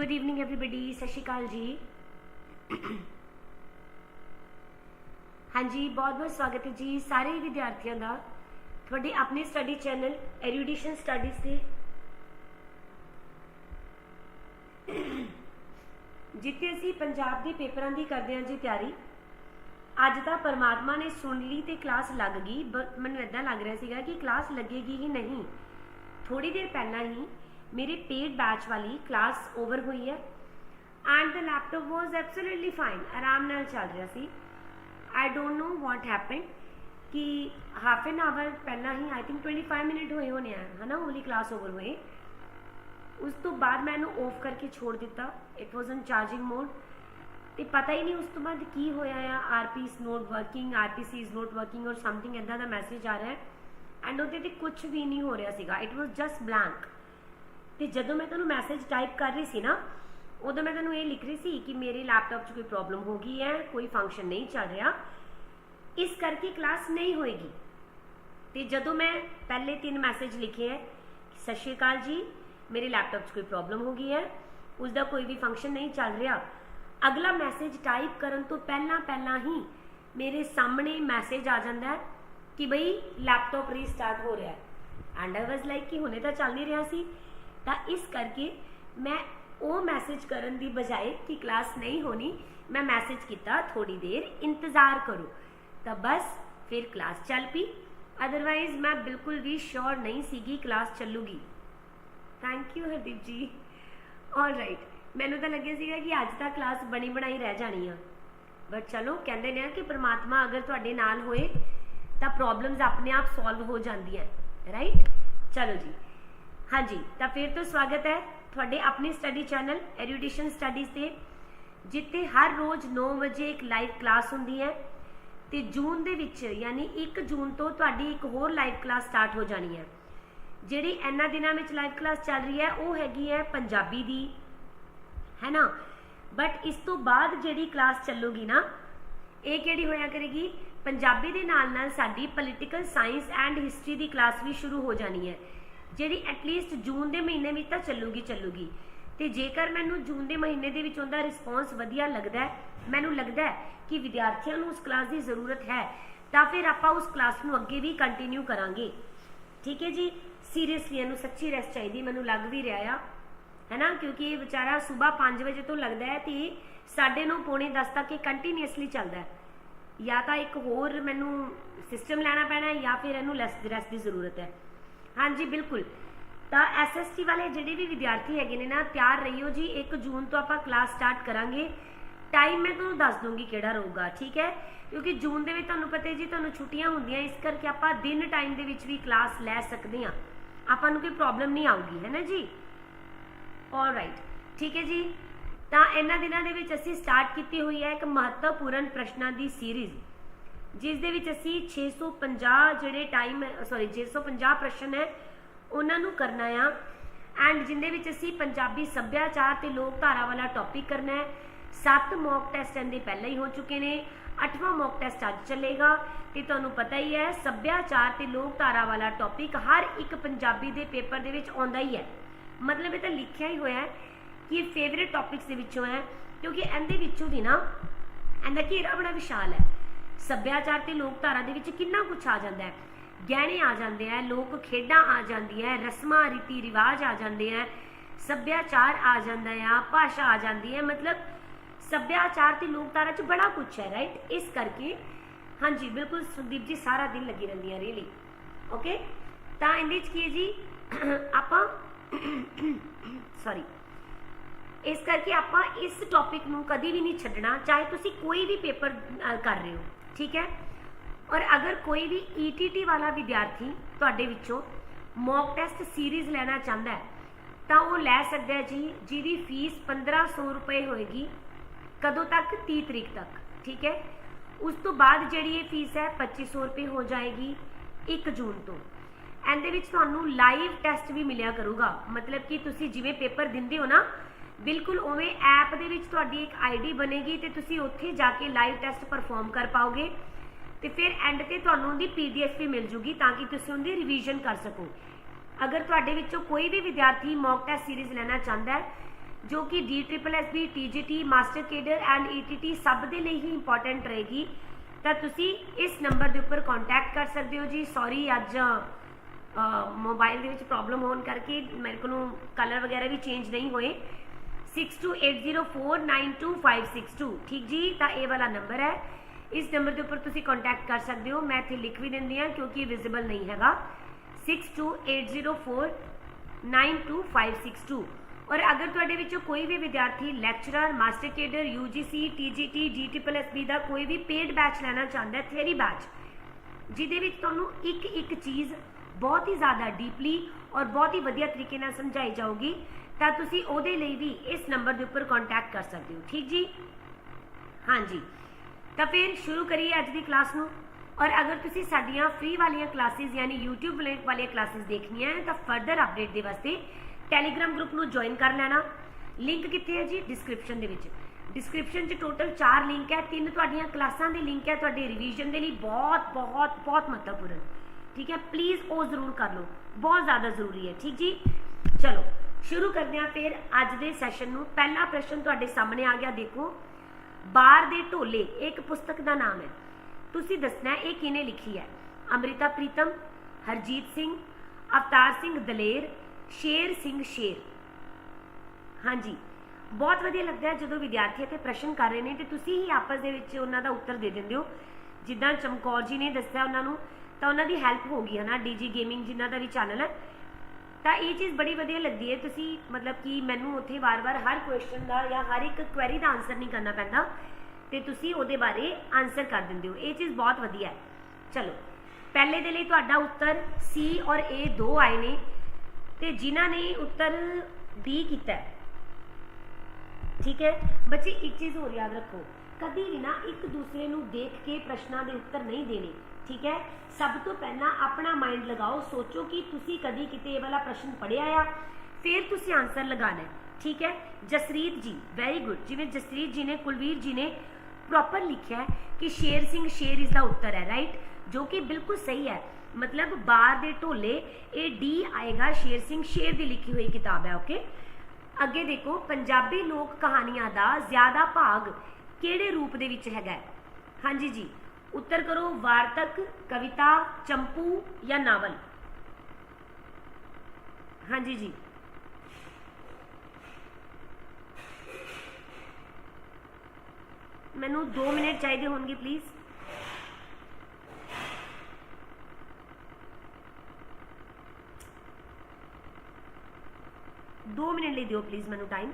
Good evening everybody ਸਤਿ ਸ਼੍ਰੀ ਅਕਾਲ ਜੀ ਹਾਂਜੀ ਬਹੁਤ ਬਹੁਤ ਸਵਾਗਤ ਹੈ ਜੀ ਸਾਰੇ ਵਿਦਿਆਰਥੀਆਂ ਦਾ ਤੁਹਾਡੇ ਆਪਣੇ ਸਟੱਡੀ ਚੈਨਲ ਐਰੀਡੀਸ਼ਨ ਸਟੱਡੀਜ਼ ਤੇ ਜਿੱਥੇ ਅਸੀਂ ਪੰਜਾਬ ਦੇ ਪੇਪਰਾਂ ਦੀ ਕਰਦੇ ਹਾਂ ਜੀ ਤਿਆਰੀ ਅੱਜ ਤਾਂ ਪਰਮਾਤਮਾ ਨੇ ਸੁਣ ਲਈ ਤੇ ਕਲਾਸ ਲੱਗ ਗਈ but ਮੈਨੂੰ ਇਦਾਂ ਲੱਗ ਰਿਹਾ ਸੀਗਾ ਕਿ ਕਲਾਸ ਲੱਗੇਗੀ ਹੀ ਨਹੀਂ ਥੋੜੀ ਦੇਰ ਪਹਿਲਾਂ ਹੀ ਮੇਰੇ ਪੇਡ ਬੈਚ ਵਾਲੀ ਕਲਾਸ ਓਵਰ ਹੋਈ ਹੈ and the laptop was absolutely fine ਆਰਾਮ ਨਾਲ ਚੱਲ ਰਿਹਾ ਸੀ I don't know what happen ਕਿ ਹਾਫ ਐਨ ਆਵਰ ਪਹਿਲਾਂ ਹੀ ਆਈ ਥਿੰਕ 25 ਮਿੰਟ ਹੋਏ ਹੋਣੇ ਆ ਹਨਾ ਉਹ ਕਲਾਸ ਓਵਰ ਹੋਏ ਉਸ ਤੋਂ ਬਾਅਦ ਮੈਂ ਇਹਨੂੰ ਆਫ ਕਰਕੇ ਛੋੜ ਦਿੱਤਾ it was in charging mode ਤੇ ਪਤਾ ਹੀ ਨਹੀਂ ਉਸ ਤੋਂ ਬਾਅਦ ਕੀ ਹੋਇਆ ਆ RP is not working RPC is not working or something ਇਦਾਂ ਦਾ ਮੈਸੇਜ ਆ ਰਿਹਾ। ਹੈ ਐਂਡ ਉਹਦੇ ਤੇ ਕੁਝ ਵੀ ਨਹੀਂ ਹੋ ਰਿਹਾ ਸੀਗਾ। ਇਟ ਵਾਸ ਜਸਟ ਬਲੈਂਕ ਤੇ ਜਦੋਂ ਮੈਂ ਤੁਹਾਨੂੰ ਮੈਸੇਜ ਟਾਈਪ ਕਰ ਰਹੀ ਸੀ ਨਾ, ਉਦੋਂ ਮੈਂ ਤੁਹਾਨੂੰ ਇਹ ਲਿਖ ਰਹੀ ਸੀ ਕਿ ਮੇਰੇ ਲੈਪਟਾਪ 'ਚ ਕੋਈ ਪ੍ਰੋਬਲਮ ਹੋ ਗਈ ਹੈ, ਕੋਈ ਫੰਕਸ਼ਨ ਨਹੀਂ ਚੱਲ ਰਿਹਾ। ਇਸ ਕਰਕੇ ਕਲਾਸ ਨਹੀਂ ਹੋਏਗੀ। ਤੇ ਜਦੋਂ ਮੈਂ ਪਹਿਲੇ ਤਿੰਨ ਮੈਸੇਜ ਲਿਖੇ ਹੈ, ਸਤਿ ਸ਼੍ਰੀ ਅਕਾਲ ਜੀ, ਮੇਰੇ ਲੈਪਟਾਪ 'ਚ ਕੋਈ ਪ੍ਰੋਬਲਮ ਹੋ ਗਈ ਹੈ ਉਸ ਦਾ ਕੋਈ ਵੀ ਫੰਕਸ਼ਨ ਨਹੀਂ ਚੱਲ ਰਿਹਾ। ਅਗਲਾ ਮੈਸੇਜ ਟਾਈਪ ਕਰਨ ਤੋਂ ਪਹਿਲਾਂ ਪਹਿਲਾਂ ਹੀ ਮੇਰੇ ਸਾਹਮਣੇ ਮੈਸੇਜ ਆ ਜਾਂਦਾ ਹੈ ਕਿ ਬਈ ਲੈਪਟਾਪ ਰੀਸਟਾਰਟ ਹੋ ਰਿਹਾ ਹੈ। ਐਂਡ ਆਈ ਵਾਸ ਲਾਈਕ ਕਿ ਹੁਣੇ ਤਾਂ ਚੱਲ ਨਹੀਂ ਰਿਹਾ ਸੀ। ਤਾਂ ਇਸ ਕਰਕੇ ਮੈਂ ਉਹ ਮੈਸੇਜ ਕਰਨ ਦੀ ਬਜਾਏ ਕਿ ਕਲਾਸ ਨਹੀਂ ਹੋਣੀ, ਮੈਂ ਮੈਸੇਜ ਕੀਤਾ ਥੋੜੀ ਦੇਰ ਇੰਤਜ਼ਾਰ ਕਰੋ। ਤਾਂ ਬਸ ਫਿਰ ਕਲਾਸ ਚੱਲ ਪਈ। ਅਦਰਵਾਈਜ਼ ਮੈਂ ਬਿਲਕੁਲ ਵੀ ਸ਼ੋਰ ਨਹੀਂ ਸੀਗੀ class ਚੱਲੂਗੀ। Thank you Hardeep ji. All right ਮੈਨੂੰ ਤਾਂ ਲੱਗਿਆ ਸੀਗਾ ਕਿ ਅੱਜ ਤਾਂ ਕਲਾਸ ਬਣੀ ਬਣਾਈ ਰਹਿ ਜਾਣੀ ਆ। ਬਟ ਚਲੋ, ਕਹਿੰਦੇ ਨੇ ਕਿ ਪ੍ਰਮਾਤਮਾ ਅਗਰ ਤੁਹਾਡੇ ਨਾਲ ਹੋਏ ਤਾਂ ਪ੍ਰੋਬਲਮਸ ਆਪਣੇ ਆਪ ਸੋਲਵ ਹੋ ਜਾਂਦੀਆਂ ਰਾਈਟ ਚਲੋ ਜੀ। ਹਾਂਜੀ, ਤਾਂ ਫਿਰ ਤੋਂ ਸਵਾਗਤ ਹੈ ਤੁਹਾਡੇ ਆਪਣੇ ਸਟੱਡੀ ਚੈਨਲ ਐਜੂਕੇਸ਼ਨ ਸਟੱਡੀਜ਼ ਤੇ, ਜਿੱਥੇ ਹਰ ਰੋਜ਼ 9 ਵਜੇ ਇੱਕ ਲਾਈਵ ਕਲਾਸ ਹੁੰਦੀ ਹੈ ਤੇ ਜੂਨ ਦੇ ਵਿੱਚ, ਯਾਨੀ 1 ਜੂਨ ਤੋਂ ਤੁਹਾਡੀ ਇੱਕ ਹੋਰ ਲਾਈਵ ਕਲਾਸ ਸਟਾਰਟ ਹੋ ਜਾਣੀ ਹੈ। ਜਿਹੜੀ ਇਹਨਾਂ ਦਿਨਾਂ ਵਿੱਚ ਲਾਈਵ ਕਲਾਸ ਚੱਲ ਰਹੀ ਹੈ, ਉਹ ਹੈਗੀ ਹੈ ਪੰਜਾਬੀ ਦੀ ਹੈ ਨਾ ਬਟ ਇਸ ਤੋਂ ਬਾਅਦ ਜਿਹੜੀ ਕਲਾਸ ਚੱਲੂਗੀ ਨਾ, ਇਹ ਕਿਹੜੀ ਹੋਇਆ ਕਰੇਗੀ? ਪੰਜਾਬੀ ਦੇ ਨਾਲ ਨਾਲ ਸਾਡੀ ਪੋਲੀਟੀਕਲ ਸਾਇੰਸ ਐਂਡ ਹਿਸਟਰੀ ਦੀ ਕਲਾਸ ਵੀ ਸ਼ੁਰੂ ਹੋ ਜਾਣੀ ਹੈ। ਜਿਹੜੀ ਐਟਲੀਸਟ ਜੂਨ ਦੇ ਮਹੀਨੇ ਵਿੱਚ ਤਾਂ ਚੱਲੂਗੀ ਚੱਲੂਗੀ। ਤੇ ਜੇਕਰ ਮੈਨੂੰ ਜੂਨ ਦੇ ਮਹੀਨੇ ਦੇ ਵਿੱਚ ਉਹਦਾ ਰਿਸਪੌਂਸ ਵਧੀਆ ਲੱਗਦਾ ਹੈ, ਮੈਨੂੰ ਲੱਗਦਾ ਹੈ ਕਿ ਵਿਦਿਆਰਥੀਆਂ ਨੂੰ ਉਸ ਕਲਾਸ ਦੀ ਜ਼ਰੂਰਤ ਹੈ, ਤਾਂ ਫਿਰ ਆਪਾਂ ਉਸ ਕਲਾਸ ਨੂੰ ਅੱਗੇ ਵੀ ਕੰਟੀਨਿਊ ਕਰਾਂਗੇ। ਠੀਕ ਹੈ ਜੀ? ਸੀਰੀਅਸਲੀ ਇਹਨੂੰ ਸੱਚੀ ਰੈਸਟ ਚਾਹੀਦੀ, ਮੈਨੂੰ ਲੱਗ ਵੀ ਰਿਹਾ ਆ। ਹੈਨਾ? ਕਿਉਂਕਿ ਇਹ ਵਿਚਾਰਾ ਸਵੇਰ 5 ਵਜੇ ਤੋਂ ਲੱਗਦਾ ਹੈ ਤੇ ਸਾਢੇ ਨੌ, ਪੌਣੇ 10 ਤੱਕ ਇਹ ਕੰਟੀਨਿਊਸਲੀ ਚੱਲਦਾ ਹੈ। ਜਾਂ ਤਾਂ ਇੱਕ ਹੋਰ ਮੈਨੂੰ ਸਿਸਟਮ ਲੈਣਾ ਪੈਣਾ ਹੈ ਜਾਂ ਫਿਰ ਇਹਨੂੰ ਲੈਸ ਰੈਸਟ ਦੀ ਜ਼ਰੂਰਤ ਹੈ। ਹਾਂਜੀ, ਬਿਲਕੁਲ। ਤਾਂ ਐਸਐਸਟੀ ਵਾਲੇ ਜਿਹੜੇ ਵੀ ਵਿਦਿਆਰਥੀ ਹੈਗੇ ਨੇ ਨਾ, ਤਿਆਰ ਰਹੀਓ ਜੀ। 1 ਜੂਨ ਤੋਂ ਆਪਾਂ ਕਲਾਸ ਸਟਾਰਟ ਕਰਾਂਗੇ। ਟਾਈਮ ਮੈਂ ਤੁਹਾਨੂੰ ਦੱਸ ਦੂੰਗੀ ਕਿਹੜਾ ਰਹੂਗਾ, ਠੀਕ ਹੈ? ਕਿਉਂਕਿ ਜੂਨ ਦੇ ਵਿੱਚ ਤੁਹਾਨੂੰ ਪਤਾ ਹੈ ਜੀ, ਤੁਹਾਨੂੰ ਛੁੱਟੀਆਂ ਹੁੰਦੀਆਂ, ਇਸ ਕਰਕੇ ਆਪਾਂ ਦਿਨ ਟਾਈਮ ਦੇ ਵਿੱਚ ਵੀ ਕਲਾਸ ਲੈ ਸਕਦੇ ਹਾਂ। ਆਪਾਂ ਨੂੰ ਕੋਈ ਪ੍ਰੋਬਲਮ ਨਹੀਂ ਆਊਗੀ, ਹੈ ਨਾ ਜੀ? ਰਾਈਟ ਠੀਕ ਹੈ ਜੀ? ਤਾਂ ਇਹਨਾਂ ਦਿਨਾਂ ਦੇ ਵਿੱਚ ਅਸੀਂ ਸਟਾਰਟ ਕੀਤੀ ਹੋਈ ਹੈ ਇੱਕ ਮਹੱਤਵਪੂਰਨ ਪ੍ਰਸ਼ਨਾਂ ਦੀ ਸੀਰੀਜ਼ ਜਿਸ ਦੇ ਵਿੱਚ ਅਸੀਂ 650 ਜਿਹੜੇ ਟਾਈਮ ਸੌਰੀ 650 ਪ੍ਰਸ਼ਨ ਹੈ, ਉਹਨਾਂ ਨੂੰ ਕਰਨਾ ਆ। ਐਂਡ ਜਿੰਦੇ ਵਿੱਚ ਅਸੀਂ ਪੰਜਾਬੀ ਸੱਭਿਆਚਾਰ ਤੇ ਲੋਕ ਧਾਰਾ ਵਾਲਾ ਟੌਪਿਕ ਕਰਨਾ ਹੈ, ਸੱਤ ਮੌਕ ਟੈਸਟ ਇਹਦੇ ਪਹਿਲਾਂ ਹੀ ਹੋ ਚੁੱਕੇ ਨੇ, ਅੱਠਵਾਂ ਮੌਕ ਟੈਸਟ ਅੱਜ ਚੱਲੇਗਾ। ਤੇ ਤੁਹਾਨੂੰ ਪਤਾ ਹੀ ਹੈ, ਸੱਭਿਆਚਾਰ ਤੇ ਲੋਕ ਧਾਰਾ ਵਾਲਾ ਟੌਪਿਕ ਹਰ ਇੱਕ ਪੰਜਾਬੀ ਦੇ ਪੇਪਰ ਦੇ ਵਿੱਚ ਆਉਂਦਾ ਹੀ ਹੈ। ਮਤਲਬ ਇਹ ਤਾਂ ਲਿਖਿਆ ਹੀ ਹੋਇਆ ਹੈ ਕਿ ਇਹ ਫੇਵਰਿਟ ਟੌਪਿਕਸ ਦੇ ਵਿੱਚੋਂ ਹੈ, ਕਿਉਂਕਿ ਇਹਦੇ ਵਿੱਚੋਂ ਦੀ ਨਾ, ਇਹਦਾ ਘੇਰਾ ਬੜਾ ਵਿਸ਼ਾਲ ਹੈ। ਸੱਭਿਆਚਾਰ ਤੇ ਲੋਕ ਧਾਰਾ ਦੇ ਵਿੱਚ ਕਿੰਨਾ ਕੁਝ ਆ ਜਾਂਦਾ ਹੈ। ਗਹਿਣੇ ਆ ਜਾਂਦੇ ਆ, ਲੋਕ ਖੇਡਾਂ ਆ ਜਾਂਦੀਆਂ ਰਸਮਾਂ, ਰੀਤੀ ਰਿਵਾਜ ਆ ਜਾਂਦੇ ਆ, ਸੱਭਿਆਚਾਰ ਆ ਜਾਂਦਾ ਆ, ਭਾਸ਼ਾ ਆ ਜਾਂਦੀ ਹੈ। ਮਤਲਬ ਸੱਭਿਆਚਾਰ ਤੇ ਲੋਕ 'ਚ ਬੜਾ ਕੁਝ ਹੈ ਰਾਈਟ ਇਸ ਕਰਕੇ, ਹਾਂਜੀ, ਬਿਲਕੁਲ ਸੁਦੀਪ ਜੀ, ਸਾਰਾ ਦਿਨ ਲੱਗੀ ਰਹਿੰਦੀਆਂ ਰੀਲੀ ਓਕੇ ਤਾਂ ਇਹਦੇ 'ਚ ਕੀ ਹੈ ਜੀ? ਆਪਾਂ ਸੌਰੀ ਇਸ ਕਰਕੇ ਆਪਾਂ ਇਸ ਟੌਪਿਕ ਨੂੰ ਕਦੀ ਵੀ ਨਹੀਂ ਛੱਡਣਾ, ਚਾਹੇ ਤੁਸੀਂ ਕੋਈ ਵੀ ਪੇਪਰ ਕਰ ਰਹੇ ਹੋ। ਠੀਕ ਹੈ? ਔਰ ਅਗਰ ਕੋਈ ਵੀ ETT ਵਾਲਾ ਵਿਦਿਆਰਥੀ ਤੁਹਾਡੇ ਵਿੱਚੋਂ ਮੌਕ ਟੈਸਟ ਸੀਰੀਜ਼ ਲੈਣਾ ਚਾਹੁੰਦਾ ਹੈ, ਤਾਂ ਉਹ ਲੈ ਸਕਦਾ ਹੈ ਜੀ, ਜਿਹਦੀ ਫੀਸ 1500 ਰੁਪਏ ਹੋਏਗੀ, ਕਦੋਂ ਤੱਕ? 30 ਤਰੀਕ ਤੱਕ, ਠੀਕ ਹੈ? ਉਸ ਤੋਂ ਬਾਅਦ ਜਿਹੜੀ ਇਹ ਫੀਸ ਹੈ 2500 ਰੁਪਏ ਹੋ ਜਾਏਗੀ 1 ਜੂਨ ਤੋਂ। ਇਹਦੇ ਵਿੱਚ ਤੁਹਾਨੂੰ ਲਾਈਵ ਟੈਸਟ ਵੀ ਮਿਲਿਆ ਕਰੂਗਾ। ਮਤਲਬ ਕਿ ਤੁਸੀਂ ਜਿਵੇਂ ਪੇਪਰ ਦਿੰਦੇ ਹੋ ਨਾ ਬਿਲਕੁਲ ਉਵੇਂ ਐਪ ਦੇ ਵਿੱਚ ਤੁਹਾਡੀ ਇੱਕ ਆਈਡੀ ਬਣੇਗੀ ਤੇ ਤੁਸੀਂ ਉੱਥੇ ਜਾ ਕੇ ਲਾਈਵ ਟੈਸਟ ਪਰਫਾਰਮ ਕਰ ਪਾਓਗੇ ਤੇ ਫਿਰ ਐਂਡ ਤੇ ਤੁਹਾਨੂੰ ਉਹਦੀ ਪੀਡੀਐਫ ਵੀ ਮਿਲ ਜੂਗੀ ਤਾਂ ਕਿ ਤੁਸੀਂ ਉਹਦੀ ਰਿਵੀਜ਼ਨ ਕਰ ਸਕੋ। ਅਗਰ ਤੁਹਾਡੇ ਵਿੱਚੋਂ ਕੋਈ ਵੀ ਵਿਦਿਆਰਥੀ ਮੌਕ ਟੈਸਟ ਸੀਰੀਜ਼ ਲੈਣਾ ਚਾਹੁੰਦਾ ਹੈ, ਜੋ ਕਿ D triple S DSSB TGT master cadre and ETT ਸਭ ਦੇ ਲਈ ਹੀ ਇੰਪੋਰਟੈਂਟ ਰਹੇਗੀ, ਤਾਂ ਤੁਸੀਂ ਇਸ ਨੰਬਰ ਦੇ ਉੱਪਰ ਕੰਟੈਕਟ ਕਰ ਸਕਦੇ ਹੋ ਜੀ। ਸੌਰੀ ਅੱਜ ਮੋਬਾਈਲ ਦੇ ਵਿੱਚ ਪ੍ਰੋਬਲਮ ਹੋਣ ਕਰਕੇ ਮੇਰੇ ਕੋਲੋਂ ਕਲਰ ਵਗੈਰਾ ਵੀ ਚੇਂਜ ਨਹੀਂ ਹੋਏ। 6280492562 ਠੀਕ ਜੀ ਤਾਂ ਇਹ ਵਾਲਾ ਨੰਬਰ ਹੈ ਇਸ ਨੰਬਰ ਦੇ ਉੱਪਰ ਤੁਸੀਂ ਕੰਟੈਕਟ ਕਰ ਸਕਦੇ ਹੋ ਮੈਂ ਇੱਥੇ ਲਿਖ ਵੀ ਦਿੰਦੀ ਹਾਂ ਕਿਉਂਕਿ ਵਿਜ਼ੀਬਲ ਨਹੀਂ ਹੈਗਾ 6280492562 ਔਰ ਅਗਰ ਤੁਹਾਡੇ ਵਿੱਚੋਂ ਕੋਈ ਵੀ ਵਿਦਿਆਰਥੀ lecturer master cadre UGC TGT DSSB ਦਾ ਕੋਈ ਵੀ ਪੇਡ ਬੈਚ ਲੈਣਾ ਚਾਹੁੰਦਾ ਹੈ ਥਿਊਰੀ ਬੈਚ ਜਿਹਦੇ ਵਿੱਚ ਤੁਹਾਨੂੰ ਇੱਕ ਇੱਕ ਚੀਜ਼ ਬਹੁਤ ਹੀ ਜ਼ਿਆਦਾ ਡੀਪਲੀ ਔਰ ਬਹੁਤ ਹੀ ਵਧੀਆ ਤਰੀਕੇ ਨਾਲ ਸਮਝਾਈ ਜਾਊਗੀ ਤਾਂ ਤੁਸੀਂ ਉਹਦੇ ਲਈ ਵੀ ਇਸ ਨੰਬਰ ਦੇ ਉੱਪਰ ਕੰਟੈਕਟ ਕਰ ਸਕਦੇ ਹੋ। ਠੀਕ ਜੀ? ਹਾਂਜੀ। ਤਾਂ ਫਿਰ ਸ਼ੁਰੂ ਕਰੀਏ ਅੱਜ ਦੀ ਕਲਾਸ ਨੂੰ। ਔਰ ਅਗਰ ਤੁਸੀਂ ਸਾਡੀਆਂ ਫ੍ਰੀ ਵਾਲੀਆਂ ਕਲਾਸਿਸ ਯਾਨੀ YouTube ਲਿੰਕ ਵਾਲੀਆਂ ਕਲਾਸਿਸ ਦੇਖਣੀਆਂ ਹੈ, ਤਾਂ ਫਰਦਰ ਅਪਡੇਟ ਦੇ ਵਾਸਤੇ ਟੈਲੀਗ੍ਰam ਗਰੁੱਪ ਨੂੰ ਜੁਆਇਨ ਕਰ ਲੈਣਾ। ਲਿੰਕ ਕਿੱਥੇ ਹੈ ਜੀ? ਡਿਸਕ੍ਰਿਪਸ਼ਨ ਦੇ ਵਿੱਚ। ਡਿਸਕ੍ਰਿਪਸ਼ਨ 'ਚ ਟੋਟਲ 4 ਲਿੰਕ ਹੈ। ਤਿੰਨ ਤੁਹਾਡੀਆਂ ਕਲਾਸਾਂ ਦੇ ਲਿੰਕ ਹੈ। ਤੁਹਾਡੇ ਰਿਵੀਜ਼ਨ ਦੇ ਲਈ ਬਹੁਤ ਬਹੁਤ ਬਹੁਤ ਮਹੱਤਵਪੂਰਨ। ਠੀਕ ਹੈ? ਪਲੀਜ਼ ਉਹ ਜ਼ਰੂਰ ਕਰ ਲਓ। ਬਹੁਤ ਜ਼ਿਆਦਾ ਜ਼ਰੂਰੀ ਹੈ। ਠੀਕ ਜੀ? ਚਲੋ। ਸ਼ੁਰੂ ਕਰਦੇ ਹਾਂ, ਫਿਰ ਅੱਜ ਦੇ ਸੈਸ਼ਨ ਨੂੰ। ਪਹਿਲਾ ਪ੍ਰਸ਼ਨ ਤੁਹਾਡੇ ਸਾਹਮਣੇ ਆ ਗਿਆ, ਦੇਖੋ। ਬਾਰ ਦੇ ਢੋਲੇ ਇੱਕ ਪੁਸਤਕ ਦਾ ਨਾਮ ਹੈ। ਤੁਸੀਂ ਦੱਸਣਾ ਇਹ ਕਿਹਨੇ ਲਿਖੀ ਹੈ? ਅੰਮ੍ਰਿਤਾ ਪ੍ਰੀਤਮ, ਹਰਜੀਤ ਸਿੰਘ, ਅਵਤਾਰ ਸਿੰਘ ਦਲੇਰ, ਸ਼ੇਰ ਸਿੰਘ ਸ਼ੇਰ। ਹਾਂਜੀ। ਬਹੁਤ ਵਧੀਆ ਲੱਗਦਾ ਹੈ ਜਦੋਂ ਵਿਦਿਆਰਥੀ ਇੱਥੇ ਪ੍ਰਸ਼ਨ ਕਰ ਰਹੇ ਨੇ ਤੇ ਤੁਸੀਂ ਹੀ ਆਪਸ ਦੇ ਵਿੱਚ ਉਹਨਾਂ ਦਾ ਉੱਤਰ ਦੇ ਦਿੰਦੇ ਹੋ। ਜਿੱਦਾਂ ਚਮਕੌਰ ਜੀ ਨੇ ਦੱਸਿਆ ਉਹਨਾਂ ਨੂੰ, ਤਾਂ ਉਹਨਾਂ ਦੀ ਹੈਲਪ ਹੋ ਗਈ ਹੈ ਨਾ, ਡੀਜੀ ਗੇਮਿੰਗ ਜਿਨ੍ਹਾਂ ਦਾ ਵੀ ਚੈਨਲ ਹੈ। ਤਾਂ ਇਹ ਚੀਜ਼ ਬੜੀ ਵਧੀਆ ਲੱਗਦੀ ਹੈ। ਤੁਸੀਂ ਮਤਲਬ ਕਿ ਮੈਨੂੰ ਉੱਥੇ ਵਾਰ-ਵਾਰ ਹਰ ਕੁਐਸਚਨ ਦਾ ਜਾਂ ਹਰ ਇੱਕ ਕੁਐਰੀ ਦਾ ਆਨਸਰ ਨਹੀਂ ਕਰਨਾ ਪੈਂਦਾ। ਤੇ ਤੁਸੀਂ ਉਹਦੇ ਬਾਰੇ ਆਨਸਰ ਕਰ ਦਿੰਦੇ ਹੋ। ਇਹ ਚੀਜ਼ ਬਹੁਤ ਵਧੀਆ ਹੈ। ਚਲੋ, ਪਹਿਲੇ ਦੇ ਲਈ ਤੁਹਾਡਾ ਉੱਤਰ C ਔਰ A ਦੋ ਆਏ ਨੇ। ਤੇ ਜਿਨ੍ਹਾਂ ਨੇ ਉੱਤਰ B ਕੀਤਾ ਹੈ। ਠੀਕ ਹੈ? ਬੱਚੇ, ਇੱਕ ਚੀਜ਼ ਹੋਰ ਯਾਦ ਰੱਖੋ। ਕਦੀ ਵੀ ਨਾ ਇੱਕ ਦੂਸਰੇ ਨੂੰ ਦੇਖ ਕੇ ਪ੍ਰਸ਼ਨਾਂ ਦੇ ਉੱਤਰ ਨਹੀਂ ਦੇਣੇ। ਠੀਕ ਹੈ? ਸਭ ਤੋਂ ਪਹਿਲਾਂ ਆਪਣਾ ਮਾਈਂਡ ਲਗਾਓ, ਸੋਚੋ ਕਿ ਤੁਸੀਂ ਕਦੀ ਕਿਤੇ ਇਹ ਵਾਲਾ ਪ੍ਰਸ਼ਨ ਪੜਿਆ ਆ, ਫਿਰ ਤੁਸੀਂ ਆਨਸਰ ਲਗਾਣਾ ਠੀਕ ਹੈ? ਜਸਰੀਤ ਜੀ ਵੈਰੀ ਗੁੱਡ ਜਿਵੇਂ ਜਸਰੀਤ ਜੀ ਨੇ, ਕੁਲਵੀਰ ਜੀ ਨੇ ਪ੍ਰੋਪਰ ਲਿਖਿਆ ਕਿ ਸ਼ੇਰ ਸਿੰਘ ਸ਼ੇਰ ਇਸ ਦਾ ਉੱਤਰ ਹੈ ਰਾਈਟ ਜੋ ਕਿ ਬਿਲਕੁਲ ਸਹੀ ਹੈ। ਮਤਲਬ ਬਾਰ ਦੇ ਢੋਲੇ, ਇਹ ਡੀ ਆਏਗਾ ਸ਼ੇਰ ਸਿੰਘ ਸ਼ੇਰ ਦੀ ਲਿਖੀ ਹੋਈ ਕਿਤਾਬ ਹੈ ਓਕੇ ਅੱਗੇ ਦੇਖੋ, ਪੰਜਾਬੀ ਲੋਕ ਕਹਾਣੀਆਂ ਦਾ ਜ਼ਿਆਦਾ ਭਾਗ ਕਿਹੜੇ ਰੂਪ ਦੇ ਵਿੱਚ ਹੈਗਾ ਹਾਂਜੀ ਜੀ ਉੱਤਰ ਕਰੋ, ਵਾਰਤਕ, ਕਵਿਤਾ, ਚੰਪੂ ਜਾਂ ਨਾਵਲ? ਹਾਂਜੀ ਜੀ। ਮੈਨੂੰ 2 ਮਿੰਟ ਚਾਹੀਦੇ ਹੋਣਗੇ ਪਲੀਜ਼ ਦੋ ਮਿੰਟ ਲਈ ਦਿਓ ਪਲੀਜ਼ ਮੈਨੂੰ ਟਾਈਮ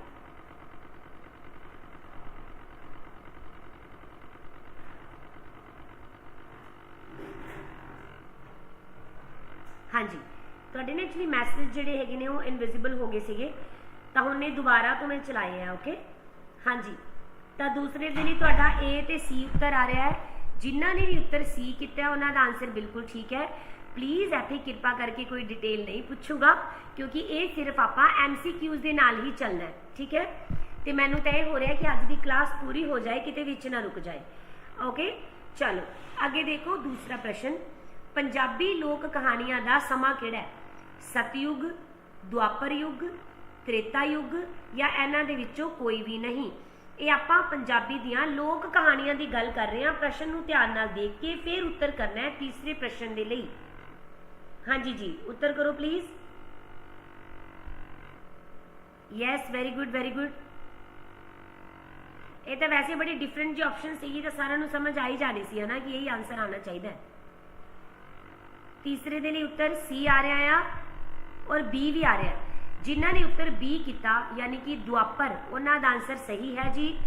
ਹਾਂਜੀ। ਤੁਹਾਡੇ ਨੇ ਐਕਚੁਅਲੀ ਮੈਸੇਜ ਜਿਹੜੇ ਹੈਗੇ ਨੇ ਉਹ ਇਨਵਿਜ਼ੀਬਲ ਹੋ ਗਏ ਸੀਗੇ। ਤਾਂ ਹੁਣ ਇਹ ਦੁਬਾਰਾ ਤੋਂ ਮੈਂ ਚਲਾਏ ਆ ਓਕੇ ਹਾਂਜੀ। ਤਾਂ ਦੂਸਰੇ ਦਿਨ ਹੀ ਤੁਹਾਡਾ A ਤੇ C ਉੱਤਰ ਆ ਰਿਹਾ ਹੈ। ਜਿਨ੍ਹਾਂ ਨੇ ਵੀ ਉੱਤਰ C ਕੀਤਾ, ਉਹਨਾਂ ਦਾ ਆਨਸਰ ਬਿਲਕੁਲ ਠੀਕ ਹੈ। ਪਲੀਜ਼ ਇੱਥੇ ਕਿਰਪਾ ਕਰਕੇ ਕੋਈ ਡਿਟੇਲ ਨਹੀਂ ਪੁੱਛੂਗਾ, ਕਿਉਂਕਿ ਇਹ ਸਿਰਫ ਆਪਾਂ MCQs ਦੇ ਨਾਲ ਹੀ ਚੱਲਣਾ ਹੈ, ਠੀਕ ਹੈ? ਤੇ ਮੈਨੂੰ ਤਾਂ ਇਹ ਹੋ ਰਿਹਾ ਕਿ ਅੱਜ ਦੀ ਕਲਾਸ ਪੂਰੀ ਹੋ ਜਾਏ, ਕਿਤੇ ਵਿੱਚ ਨਾ ਰੁਕ ਜਾਏ। ਓਕੇ ਚਲੋ, ਅੱਗੇ ਦੇਖੋ ਦੂਸਰਾ ਪ੍ਰਸ਼ਨ। ਪੰਜਾਬੀ ਲੋਕ ਕਹਾਣੀਆਂ ਦਾ ਸਮਾਂ ਕਿਹੜਾ ਹੈ? ਸਤਯੁਗ, ਦੁਆਪਰ ਯੁੱਗ, ਤ੍ਰੇਤਾ ਯੁੱਗ ਜਾਂ ਇਹਨਾਂ ਦੇ ਵਿੱਚੋਂ ਕੋਈ ਵੀ ਨਹੀਂ। ਇਹ ਆਪਾਂ ਪੰਜਾਬੀ ਦੀਆਂ ਲੋਕ ਕਹਾਣੀਆਂ ਦੀ ਗੱਲ ਕਰ ਰਹੇ ਹਾਂ। ਪ੍ਰਸ਼ਨ ਨੂੰ ਧਿਆਨ ਨਾਲ ਦੇਖ ਕੇ ਫਿਰ ਉੱਤਰ ਕਰਨਾ ਹੈ ਤੀਸਰੇ ਪ੍ਰਸ਼ਨ ਦੇ ਲਈ। ਹਾਂਜੀ ਜੀ, ਉੱਤਰ ਕਰੋ please yes very good very good ਇਹ ਤਾਂ ਵੈਸੇ ਬੜੀ ਡਿਫਰੈਂਟ ਜੀ ਆਪਸ਼ਨ ਸੀਗੀ ਤਾਂ ਸਾਰਿਆਂ ਨੂੰ ਸਮਝ ਆ ਹੀ ਜਾਣੀ ਸੀ ਹਨਾ ਕਿ ਇਹੀ ਆਨਸਰ ਆਣਾ ਚਾਹੀਦਾ ਹੈ। ਤੀਸਰੇ ਦੇ ਲਈ ਉੱਤਰ ਸੀ ਆ ਰਿਹਾ ਆ ਔਰ ਬੀ ਵੀ ਆ ਰਿਹਾ। ਹੈ ਜਿਨ੍ਹਾਂ ਨੇ ਉੱਤਰ ਬੀ ਕੀਤਾ, ਯਾਨੀ ਕਿ ਦੁਆਪਰ, ਉਹਨਾਂ ਦਾ ਆਨਸਰ ਸਹੀ ਹੈ ਜੀ।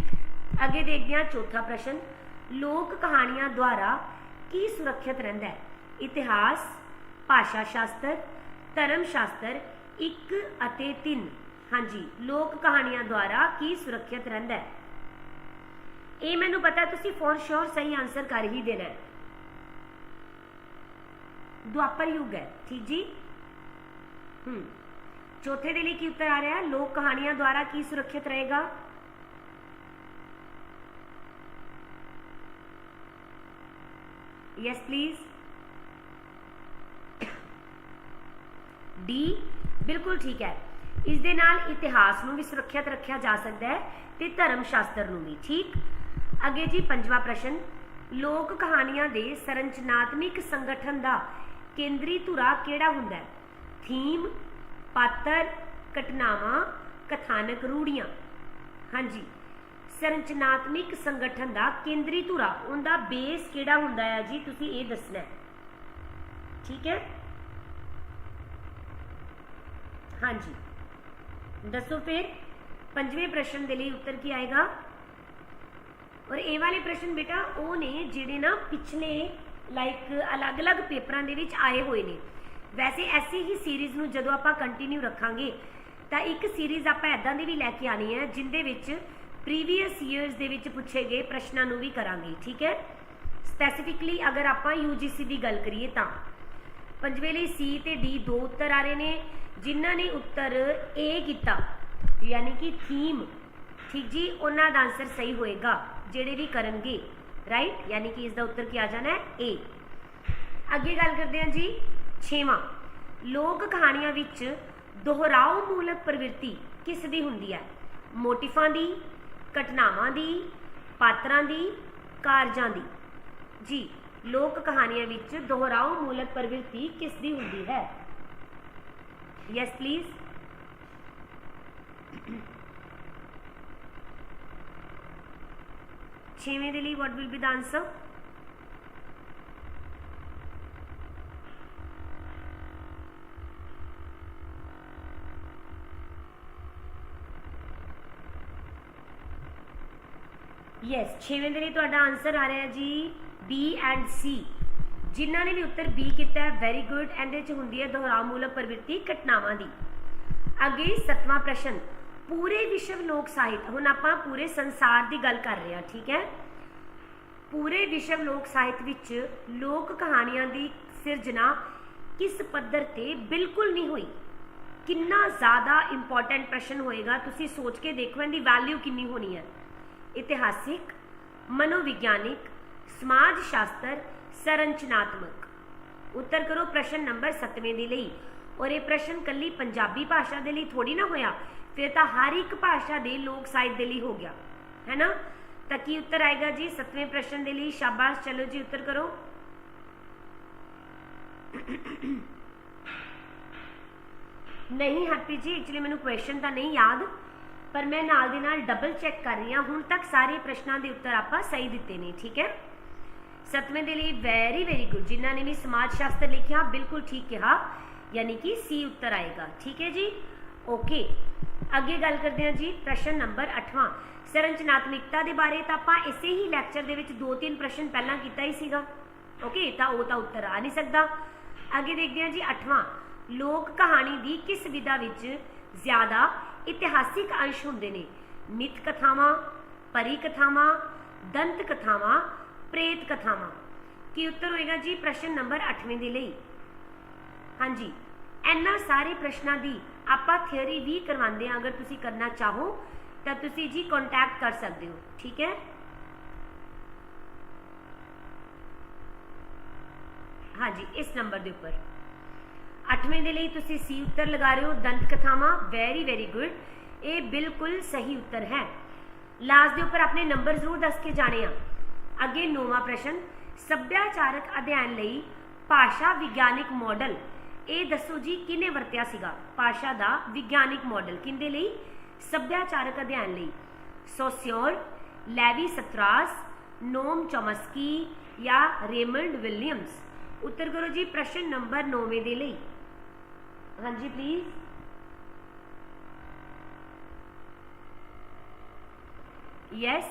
ਅੱਗੇ ਦੇਖਦੇ ਹਾਂ ਚੌਥਾ ਪ੍ਰਸ਼ਨ। ਲੋਕ ਕਹਾਣੀਆਂ ਦੁਆਰਾ ਕੀ ਸੁਰੱਖਿਅਤ ਰਹਿੰਦਾ ਹੈ? ਇਤਿਹਾਸ, ਭਾਸ਼ਾ ਸ਼ਾਸਤਰ, ਧਰਮ ਸ਼ਾਸਤਰ 1 ਅਤੇ 3 ਹਾਂਜੀ, ਲੋਕ ਕਹਾਣੀਆਂ ਦੁਆਰਾ ਕੀ ਸੁਰੱਖਿਅਤ ਰਹਿੰਦਾ ਹੈ? ਇਹ ਮੈਨੂੰ ਪਤਾ ਤੁਸੀਂ ਫੋਰ ਸ਼ੋਰ ਸਹੀ ਆਨਸਰ ਕਰ ਹੀ ਦੇਣਾ ਹੈ। ਦੁਆਪਰ ਯੁੱਗ ਹੈ ਠੀਕ ਜੀ ਹੂੰ ਚੌਥੇ ਦੇ ਲਈ ਕੀ ਉੱਤਰ ਆ ਰਿਹਾ ਹੈ ਲੋਕ ਕਹਾਣੀਆਂ ਦੁਆਰਾ ਕੀ ਸੁਰੱਖਿਅਤ ਰਹੇਗਾ ਯੈਸ ਪਲੀਜ਼ ਡੀ ਬਿਲਕੁਲ ਠੀਕ ਹੈ ਇਸ ਦੇ ਨਾਲ ਇਤਿਹਾਸ ਨੂੰ ਵੀ ਸੁਰੱਖਿਅਤ ਰੱਖਿਆ ਜਾ ਸਕਦਾ ਹੈ ਤੇ ਧਰਮ ਸ਼ਾਸਤਰ ਨੂੰ ਵੀ ਠੀਕ ਅੱਗੇ ਜੀ ਪੰਜਵਾਂ ਪ੍ਰਸ਼ਨ ਲੋਕ ਕਹਾਣੀਆਂ ਦੇ ਸੰਰਚਨਾਤਮਿਕ ਸੰਗਠਨ ਦਾ ਕੇਂਦਰੀ ਧੁਰਾ ਕਿਹੜਾ ਹੁੰਦਾ ਹੈ? ਥੀਮ, ਪਾਤਰ, ਘਟਨਾਵਾਂ, ਕਥਾਨਕ ਰੂੜੀਆਂ। ਹਾਂਜੀ। ਸੰਰਚਨਾਤਮਿਕ ਸੰਗਠਨ ਦਾ ਕੇਂਦਰੀ ਧੁਰਾ, ਉਹਦਾ ਬੇਸ ਕਿਹੜਾ ਹੁੰਦਾ ਹੈ ਜੀ? ਤੁਸੀਂ ਇਹ ਦੱਸਣਾ ਹੈ। ਠੀਕ ਹੈ? ਹਾਂਜੀ। ਦੱਸੋ ਫਿਰ, ਪੰਜਵੇਂ ਪ੍ਰਸ਼ਨ ਦੇ ਲਈ ਉੱਤਰ ਕੀ ਆਏਗਾ? ਔਰ ਇਹ ਵਾਲੇ ਪ੍ਰਸ਼ਨ ਬੇਟਾ, ਉਹ ਨੇ ਜਿਹੜੇ ਨਾ ਪਿਛਲੇ ਲਾਈਕ ਅਲੱਗ-ਅਲੱਗ ਪੇਪਰਾਂ ਦੇ ਵਿੱਚ ਆਏ ਹੋਏ ਨੇ। ਵੈਸੇ ਐਸੀ ਹੀ ਸੀਰੀਜ਼ ਨੂੰ ਜਦੋਂ ਆਪਾਂ ਕੰਟੀਨਿਊ ਰੱਖਾਂਗੇ, ਤਾਂ ਇੱਕ ਸੀਰੀਜ਼ ਆਪਾਂ ਐਦਾਂ ਦੀ ਵੀ ਲੈ ਕੇ ਆਣੀ ਹੈ, ਜਿੰਦੇ ਵਿੱਚ ਪ੍ਰੀਵੀਅਸ ਈਅਰਸ ਦੇ ਵਿੱਚ ਪੁੱਛੇ ਗਏ ਪ੍ਰਸ਼ਨਾਂ ਨੂੰ ਵੀ ਕਰਾਂਗੇ, ਠੀਕ ਹੈ? ਸਪੈਸੀਫਿਕਲੀ ਅਗਰ ਆਪਾਂ UGC ਦੀ ਗੱਲ ਕਰੀਏ ਤਾਂ, ਪੰਜਵੇਂ ਲਈ C ਤੇ D ਦੋ ਉੱਤਰ ਆ ਰਹੇ ਨੇ, ਜਿਨ੍ਹਾਂ ਨੇ ਉੱਤਰ A ਕੀਤਾ, ਯਾਨੀ ਕਿ ਥੀਮ ਠੀਕ ਜੀ? ਉਹਨਾਂ ਦਾ ਆਨਸਰ ਸਹੀ ਹੋਏਗਾ, ਜਿਹੜੇ ਵੀ ਕਰਨਗੇ। ਰਾਈਟ ਯਾਨੀ ਕਿ ਇਸ ਦਾ ਉੱਤਰ ਕੀ ਆ ਜਾਣਾ ਹੈ? A. ਅੱਗੇ ਗੱਲ ਕਰਦੇ ਹਾਂ ਜੀ 6ਵਾਂ ਲੋਕ ਕਹਾਣੀਆਂ ਵਿੱਚ ਦੁਹਰਾਓ ਮੂਲਕ ਪ੍ਰਵਿਰਤੀ ਕਿਸ ਦੀ ਹੁੰਦੀ ਹੈ? ਮੋਟਿਫਾਂ ਦੀ, ਘਟਨਾਵਾਂ ਦੀ, ਪਾਤਰਾਂ ਦੀ, ਕਾਰਜਾਂ ਦੀ। ਜੀ, ਲੋਕ ਕਹਾਣੀਆਂ ਵਿੱਚ ਦੁਹਰਾਓ ਮੂਲਕ ਪ੍ਰਵਿਰਤੀ ਕਿਸ ਦੀ ਹੁੰਦੀ ਹੈ? ਯੈਸ ਪਲੀਜ਼ ਛੇਵੇਂ ਦੇ ਲਈ what will be the answer yes ਛੇਵੇਂ ਦੇ ਲਈ ਤੁਹਾਡਾ ਆਨਸਰ ਆ ਰਿਹਾ ਜੀ B ਐਂਡ C ਜਿਨ੍ਹਾਂ ਨੇ ਵੀ ਉੱਤਰ B ਕੀਤਾ ਹੈ ਵੈਰੀ ਗੁੱਡ ਇਹਦੇ ਚ ਹੁੰਦੀ ਹੈ ਦੁਹਰਾਮੂਲਕ ਪ੍ਰਵਿਰਤੀ ਘਟਨਾਵਾਂ ਦੀ। ਅੱਗੇ ਸੱਤਵਾਂ ਪ੍ਰਸ਼ਨ। ਪੂਰੇ ਵਿਸ਼ਵ ਲੋਕ ਸਾਹਿਤ, ਹੁਣ ਆਪਾਂ ਪੂਰੇ ਸੰਸਾਰ ਦੀ ਗੱਲ ਕਰ ਰਹੇ ਹਾਂ, ਠੀਕ ਹੈ? ਪੂਰੇ ਵਿਸ਼ਵ ਲੋਕ ਸਾਹਿਤ ਵਿੱਚ ਲੋਕ ਕਹਾਣੀਆਂ ਦੀ ਸਿਰਜਣਾ ਕਿਸ ਪੱਧਰ ਤੇ ਬਿਲਕੁਲ ਨਹੀਂ ਹੋਈ। ਕਿੰਨਾ ਜ਼ਿਆਦਾ ਇੰਪੋਰਟੈਂਟ ਪ੍ਰਸ਼ਨ ਹੋਏਗਾ, ਤੁਸੀਂ ਸੋਚ ਕੇ ਦੇਖੋ ਇਹਦੀ ਵੈਲਿਊ ਕਿੰਨੀ ਹੋਣੀ ਹੈ। ਇਤਿਹਾਸਿਕ, ਮਨੋਵਿਗਿਆਨਿਕ ਸਮਾਜ ਸ਼ਾਸਤਰ ਸੰਰਚਨਾਤਮਕ। ਉੱਤਰ ਕਰੋ ਪ੍ਰਸ਼ਨ ਨੰਬਰ 7ਵੇਂ ਦੇ ਲਈ। ਔਰ ਇਹ ਪ੍ਰਸ਼ਨ ਕੱਲੀ ਪੰਜਾਬੀ ਭਾਸ਼ਾ ਦੇ ਲਈ ਥੋੜੀ ਨਾ ਹੋਇਆ ਫਿਰ ਤਾਂ ਹਰ ਇੱਕ ਭਾਸ਼ਾ ਦੇ ਲੋਕ ਸਾਹਿਤ ਦੇ ਲਈ ਹੋ ਗਿਆ। ਹੈ ਨਾ ਤਾਂ ਕੀ ਉੱਤਰ ਆਏਗਾ ਜੀ? 7ਵੇਂ ਪ੍ਰਸ਼ਨ ਦੇ ਲਈ ਸ਼ਾਬਾਸ਼। ਚਲੋ ਜੀ, ਉੱਤਰ ਕਰੋ। ਨਹੀਂ, ਹਰਪ੍ਰੀਤ ਜੀ ਐਕਚੁਅਲੀ ਮੈਨੂੰ ਕੁਐਸਚਨ ਤਾਂ ਨਹੀਂ ਯਾਦ, ਪਰ ਮੈਂ ਨਾਲ ਦੀ ਨਾਲ ਡਬਲ ਚੈੱਕ ਕਰ ਰਹੀ ਹਾਂ। ਹੁਣ ਤੱਕ ਸਾਰੇ ਪ੍ਰਸ਼ਨਾਂ ਦੇ ਉੱਤਰ ਆਪਾਂ ਸਹੀ ਦਿੱਤੇ ਨੇ, ਠੀਕ ਹੈ? ਸਤਵੇਂ ਦੇ ਲਈ ਵੈਰੀ ਵੈਰੀ ਗੁੱਡ ਜਿਨ੍ਹਾਂ ਨੇ ਵੀ ਸਮਾਜ ਸ਼ਾਸਤਰ ਲਿਖਿਆ, ਬਿਲਕੁਲ ਠੀਕ ਕਿਹਾ। ਯਾਨੀ ਕਿ ਸੀ ਉੱਤਰ ਆਏਗਾ, ਠੀਕ ਹੈ ਜੀ? ਓਕੇ ਅੱਗੇ ਗੱਲ ਕਰਦੇ ਹਾਂ ਜੀ, ਪ੍ਰਸ਼ਨ ਨੰਬਰ 8ਵਾਂ ਸੰਰਚਨਾਤਮਿਕਤਾ ਦੇ ਬਾਰੇ ਤਾਂ ਆਪਾਂ ਇਸੇ ਹੀ ਲੈਕਚਰ ਦੇ ਵਿੱਚ ਦੋ ਤਿੰਨ ਪ੍ਰਸ਼ਨ ਪਹਿਲਾਂ ਕੀਤਾ ਹੀ ਸੀਗਾ। ਓਕੇ ਤਾਂ ਉਹ ਤਾਂ ਉੱਤਰ ਆ ਨਹੀਂ ਸਕਦਾ। ਅੱਗੇ ਦੇਖਦੇ ਹਾਂ ਜੀ 8ਵਾਂ ਲੋਕ ਕਹਾਣੀ ਦੀ ਕਿਸ ਵਿਧਾ ਵਿੱਚ ਜ਼ਿਆਦਾ ਇਤਿਹਾਸਿਕ ਅੰਸ਼ ਹੁੰਦੇ ਨੇ? ਮਿੱਥ ਕਥਾਵਾਂ, ਪਰੀ ਕਥਾਵਾਂ, ਦੰਤ ਕਥਾਵਾਂ, ਪ੍ਰੇਤ ਕਥਾਵਾਂ। ਕੀ ਉੱਤਰ ਹੋਏਗਾ ਜੀ, ਪ੍ਰਸ਼ਨ ਨੰਬਰ 8ਵੇਂ ਦੇ ਲਈ? ਹਾਂਜੀ। ਇਹਨਾਂ ਸਾਰੇ ਪ੍ਰਸ਼ਨਾਂ ਦੀ ਆਪਾਂ ਥਿਉਰੀ ਵੀ ਕਰਵਾਉਂਦੇ ਹਾਂ, ਅਗਰ ਤੁਸੀਂ ਕਰਨਾ ਚਾਹੋ, ਤਾਂ ਤੁਸੀਂ ਜੀ ਕੰਟੈਕਟ ਕਰ ਸਕਦੇ ਹੋ, ਠੀਕ ਹੈ? ਹਾਂਜੀ, ਇਸ ਨੰਬਰ ਦੇ ਉੱਪਰ। 8ਵੇਂ ਦੇ ਲਈ ਤੁਸੀਂ ਸੀ ਉੱਤਰ ਲਗਾ ਰਹੇ ਹੋ, ਦੰਤ ਕਥਾਵਾਂ ਵੈਰੀ ਵੈਰੀ ਗੁੱਡ ਇਹ ਬਿਲਕੁਲ ਸਹੀ ਉੱਤਰ ਹੈ। ਲਾਸਟ ਦੇ ਉੱਪਰ ਆਪਣੇ ਨੰਬਰ ਜ਼ਰੂਰ ਦੱਸ ਕੇ ਜਾਣੇ ਆ। ਅੱਗੇ ਨੌਵਾਂ ਪ੍ਰਸ਼ਨ, ਸੱਭਿਆਚਾਰਕ ਅਧਿਐਨ ਲਈ ਭਾਸ਼ਾ ਵਿਗਿਆਨਿਕ ਮਾਡਲ ਇਹ ਦੱਸੋ ਜੀ, ਕਿਹਨੇ ਵਰਤਿਆ ਸੀਗਾ? ਭਾਸ਼ਾ ਦਾ ਵਿਗਿਆਨਿਕ ਮਾਡਲ ਕਿੰਦੇ ਲਈ? ਸੱਭਿਆਚਾਰਕ ਅਧਿਐਨ ਲਈ। Saussure Levi Strauss, Noam Chomsky ਜਾਂ ਰੇਮੰਡ ਵਿਲੀਅਮਸ। ਉੱਤਰ ਕਰੋ ਜੀ, ਪ੍ਰਸ਼ਨ ਨੰਬਰ 9ਵੇਂ ਦੇ ਲਈ। ਹਾਂਜੀ ਪਲੀਜ਼ ਯੈਸ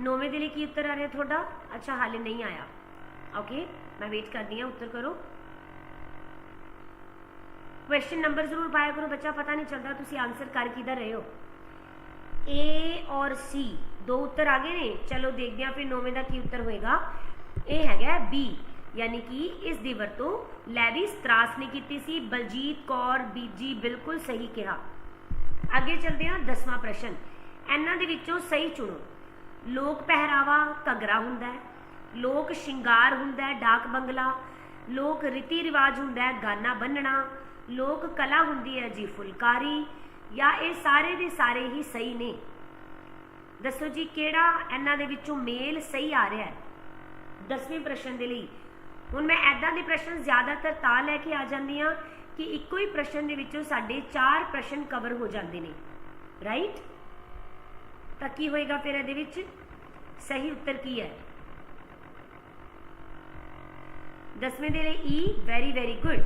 ਨੌਵੇਂ ਦੇ ਲਈ ਕੀ ਉੱਤਰ ਆ ਰਿਹਾ ਤੁਹਾਡਾ? ਅੱਛਾ, ਹਾਲੇ ਨਹੀਂ ਆਇਆ। ਓਕੇ ਮੈਂ ਵੇਟ ਕਰਦੀ ਹਾਂ, ਉੱਤਰ ਕਰੋ। ਕੁਐਸਚਨ ਨੰਬਰ ਜ਼ਰੂਰ ਪਾਇਆ ਕਰੋ, ਬੱਚਾ ਪਤਾ ਨਹੀਂ ਚੱਲਦਾ, ਤੁਸੀਂ ਆਨਸਰ ਕਰ ਕਿਧਰ ਰਹੇ ਹੋ? ਏ ਔਰ ਸੀ ਦੋ ਉੱਤਰ ਆ ਗਏ ਨੇ। ਚਲੋ ਦੇਖਦੇ ਹਾਂ ਫਿਰ ਨੌਵੇਂ ਦਾ ਕੀ ਉੱਤਰ ਹੋਏਗਾ। ਇਹ ਹੈਗਾ ਬੀ ਯਾਨੀ ਕਿ ਇਸ ਦੀ ਵਰਤੋਂ ਲੈਵੀ ਸਟਰਾਸ ਨੇ ਕੀਤੀ ਸੀ। ਬਲਜੀਤ ਕੌਰ ਬੀਜੀ ਬਿਲਕੁਲ ਸਹੀ ਕਿਹਾ। ਅੱਗੇ ਚੱਲਦੇ ਹਾਂ 10ਵਾਂ ਪ੍ਰਸ਼ਨ। ਇਹਨਾਂ ਦੇ ਵਿੱਚੋਂ ਸਹੀ ਚੁਣੋ। ਲੋਕ ਪਹਿਰਾਵਾ ਘੱਗਰਾ ਹੁੰਦਾ ਹੈ, ਲੋਕ ਸ਼ਿੰਗਾਰ ਹੁੰਦਾ ਹੈ, ਡਾਕ ਬੰਗਲਾ, ਲੋਕ ਰੀਤੀ ਰਿਵਾਜ ਹੁੰਦਾ ਹੈ, ਗਾਨਾ ਬੰਨਣਾ ਲੋਕ ਕਲਾ ਹੁੰਦੀ ਹੈ ਜੀ ਫੁਲਕਾਰੀ, ਜਾਂ ਇਹ ਸਾਰੇ ਦੇ ਸਾਰੇ ਹੀ ਸਹੀ ਨੇ? ਦੱਸੋ ਜੀ, ਕਿਹੜਾ ਇਹਨਾਂ ਦੇ ਵਿੱਚੋਂ ਮੇਲ ਸਹੀ ਆ ਰਿਹਾ ਹੈ? ਦਸਵੇਂ ਪ੍ਰਸ਼ਨ ਦੇ ਲਈ। ਹੁਣ ਮੈਂ ਐਦਾਂ ਦੇ ਪ੍ਰਸ਼ਨ ਜ਼ਿਆਦਾਤਰ ਤਾਂ ਲੈ ਕੇ ਆ ਜਾਂਦੀ ਆ ਕਿ ਇੱਕੋ ਹੀ ਪ੍ਰਸ਼ਨ ਦੇ ਵਿੱਚੋਂ ਸਾਡੇ 4 ਪ੍ਰਸ਼ਨ ਕਵਰ ਹੋ ਜਾਂਦੇ ਨੇ। ਰਾਈਟ ਤਾਂ ਕੀ ਹੋਏਗਾ ਫਿਰ ਇਹਦੇ ਵਿੱਚ? ਸਹੀ ਉੱਤਰ ਕੀ ਹੈ? ਦਸਵੇਂ ਦੇ ਲਈ ਈ ਵੈਰੀ ਵੈਰੀ ਗੁੱਡ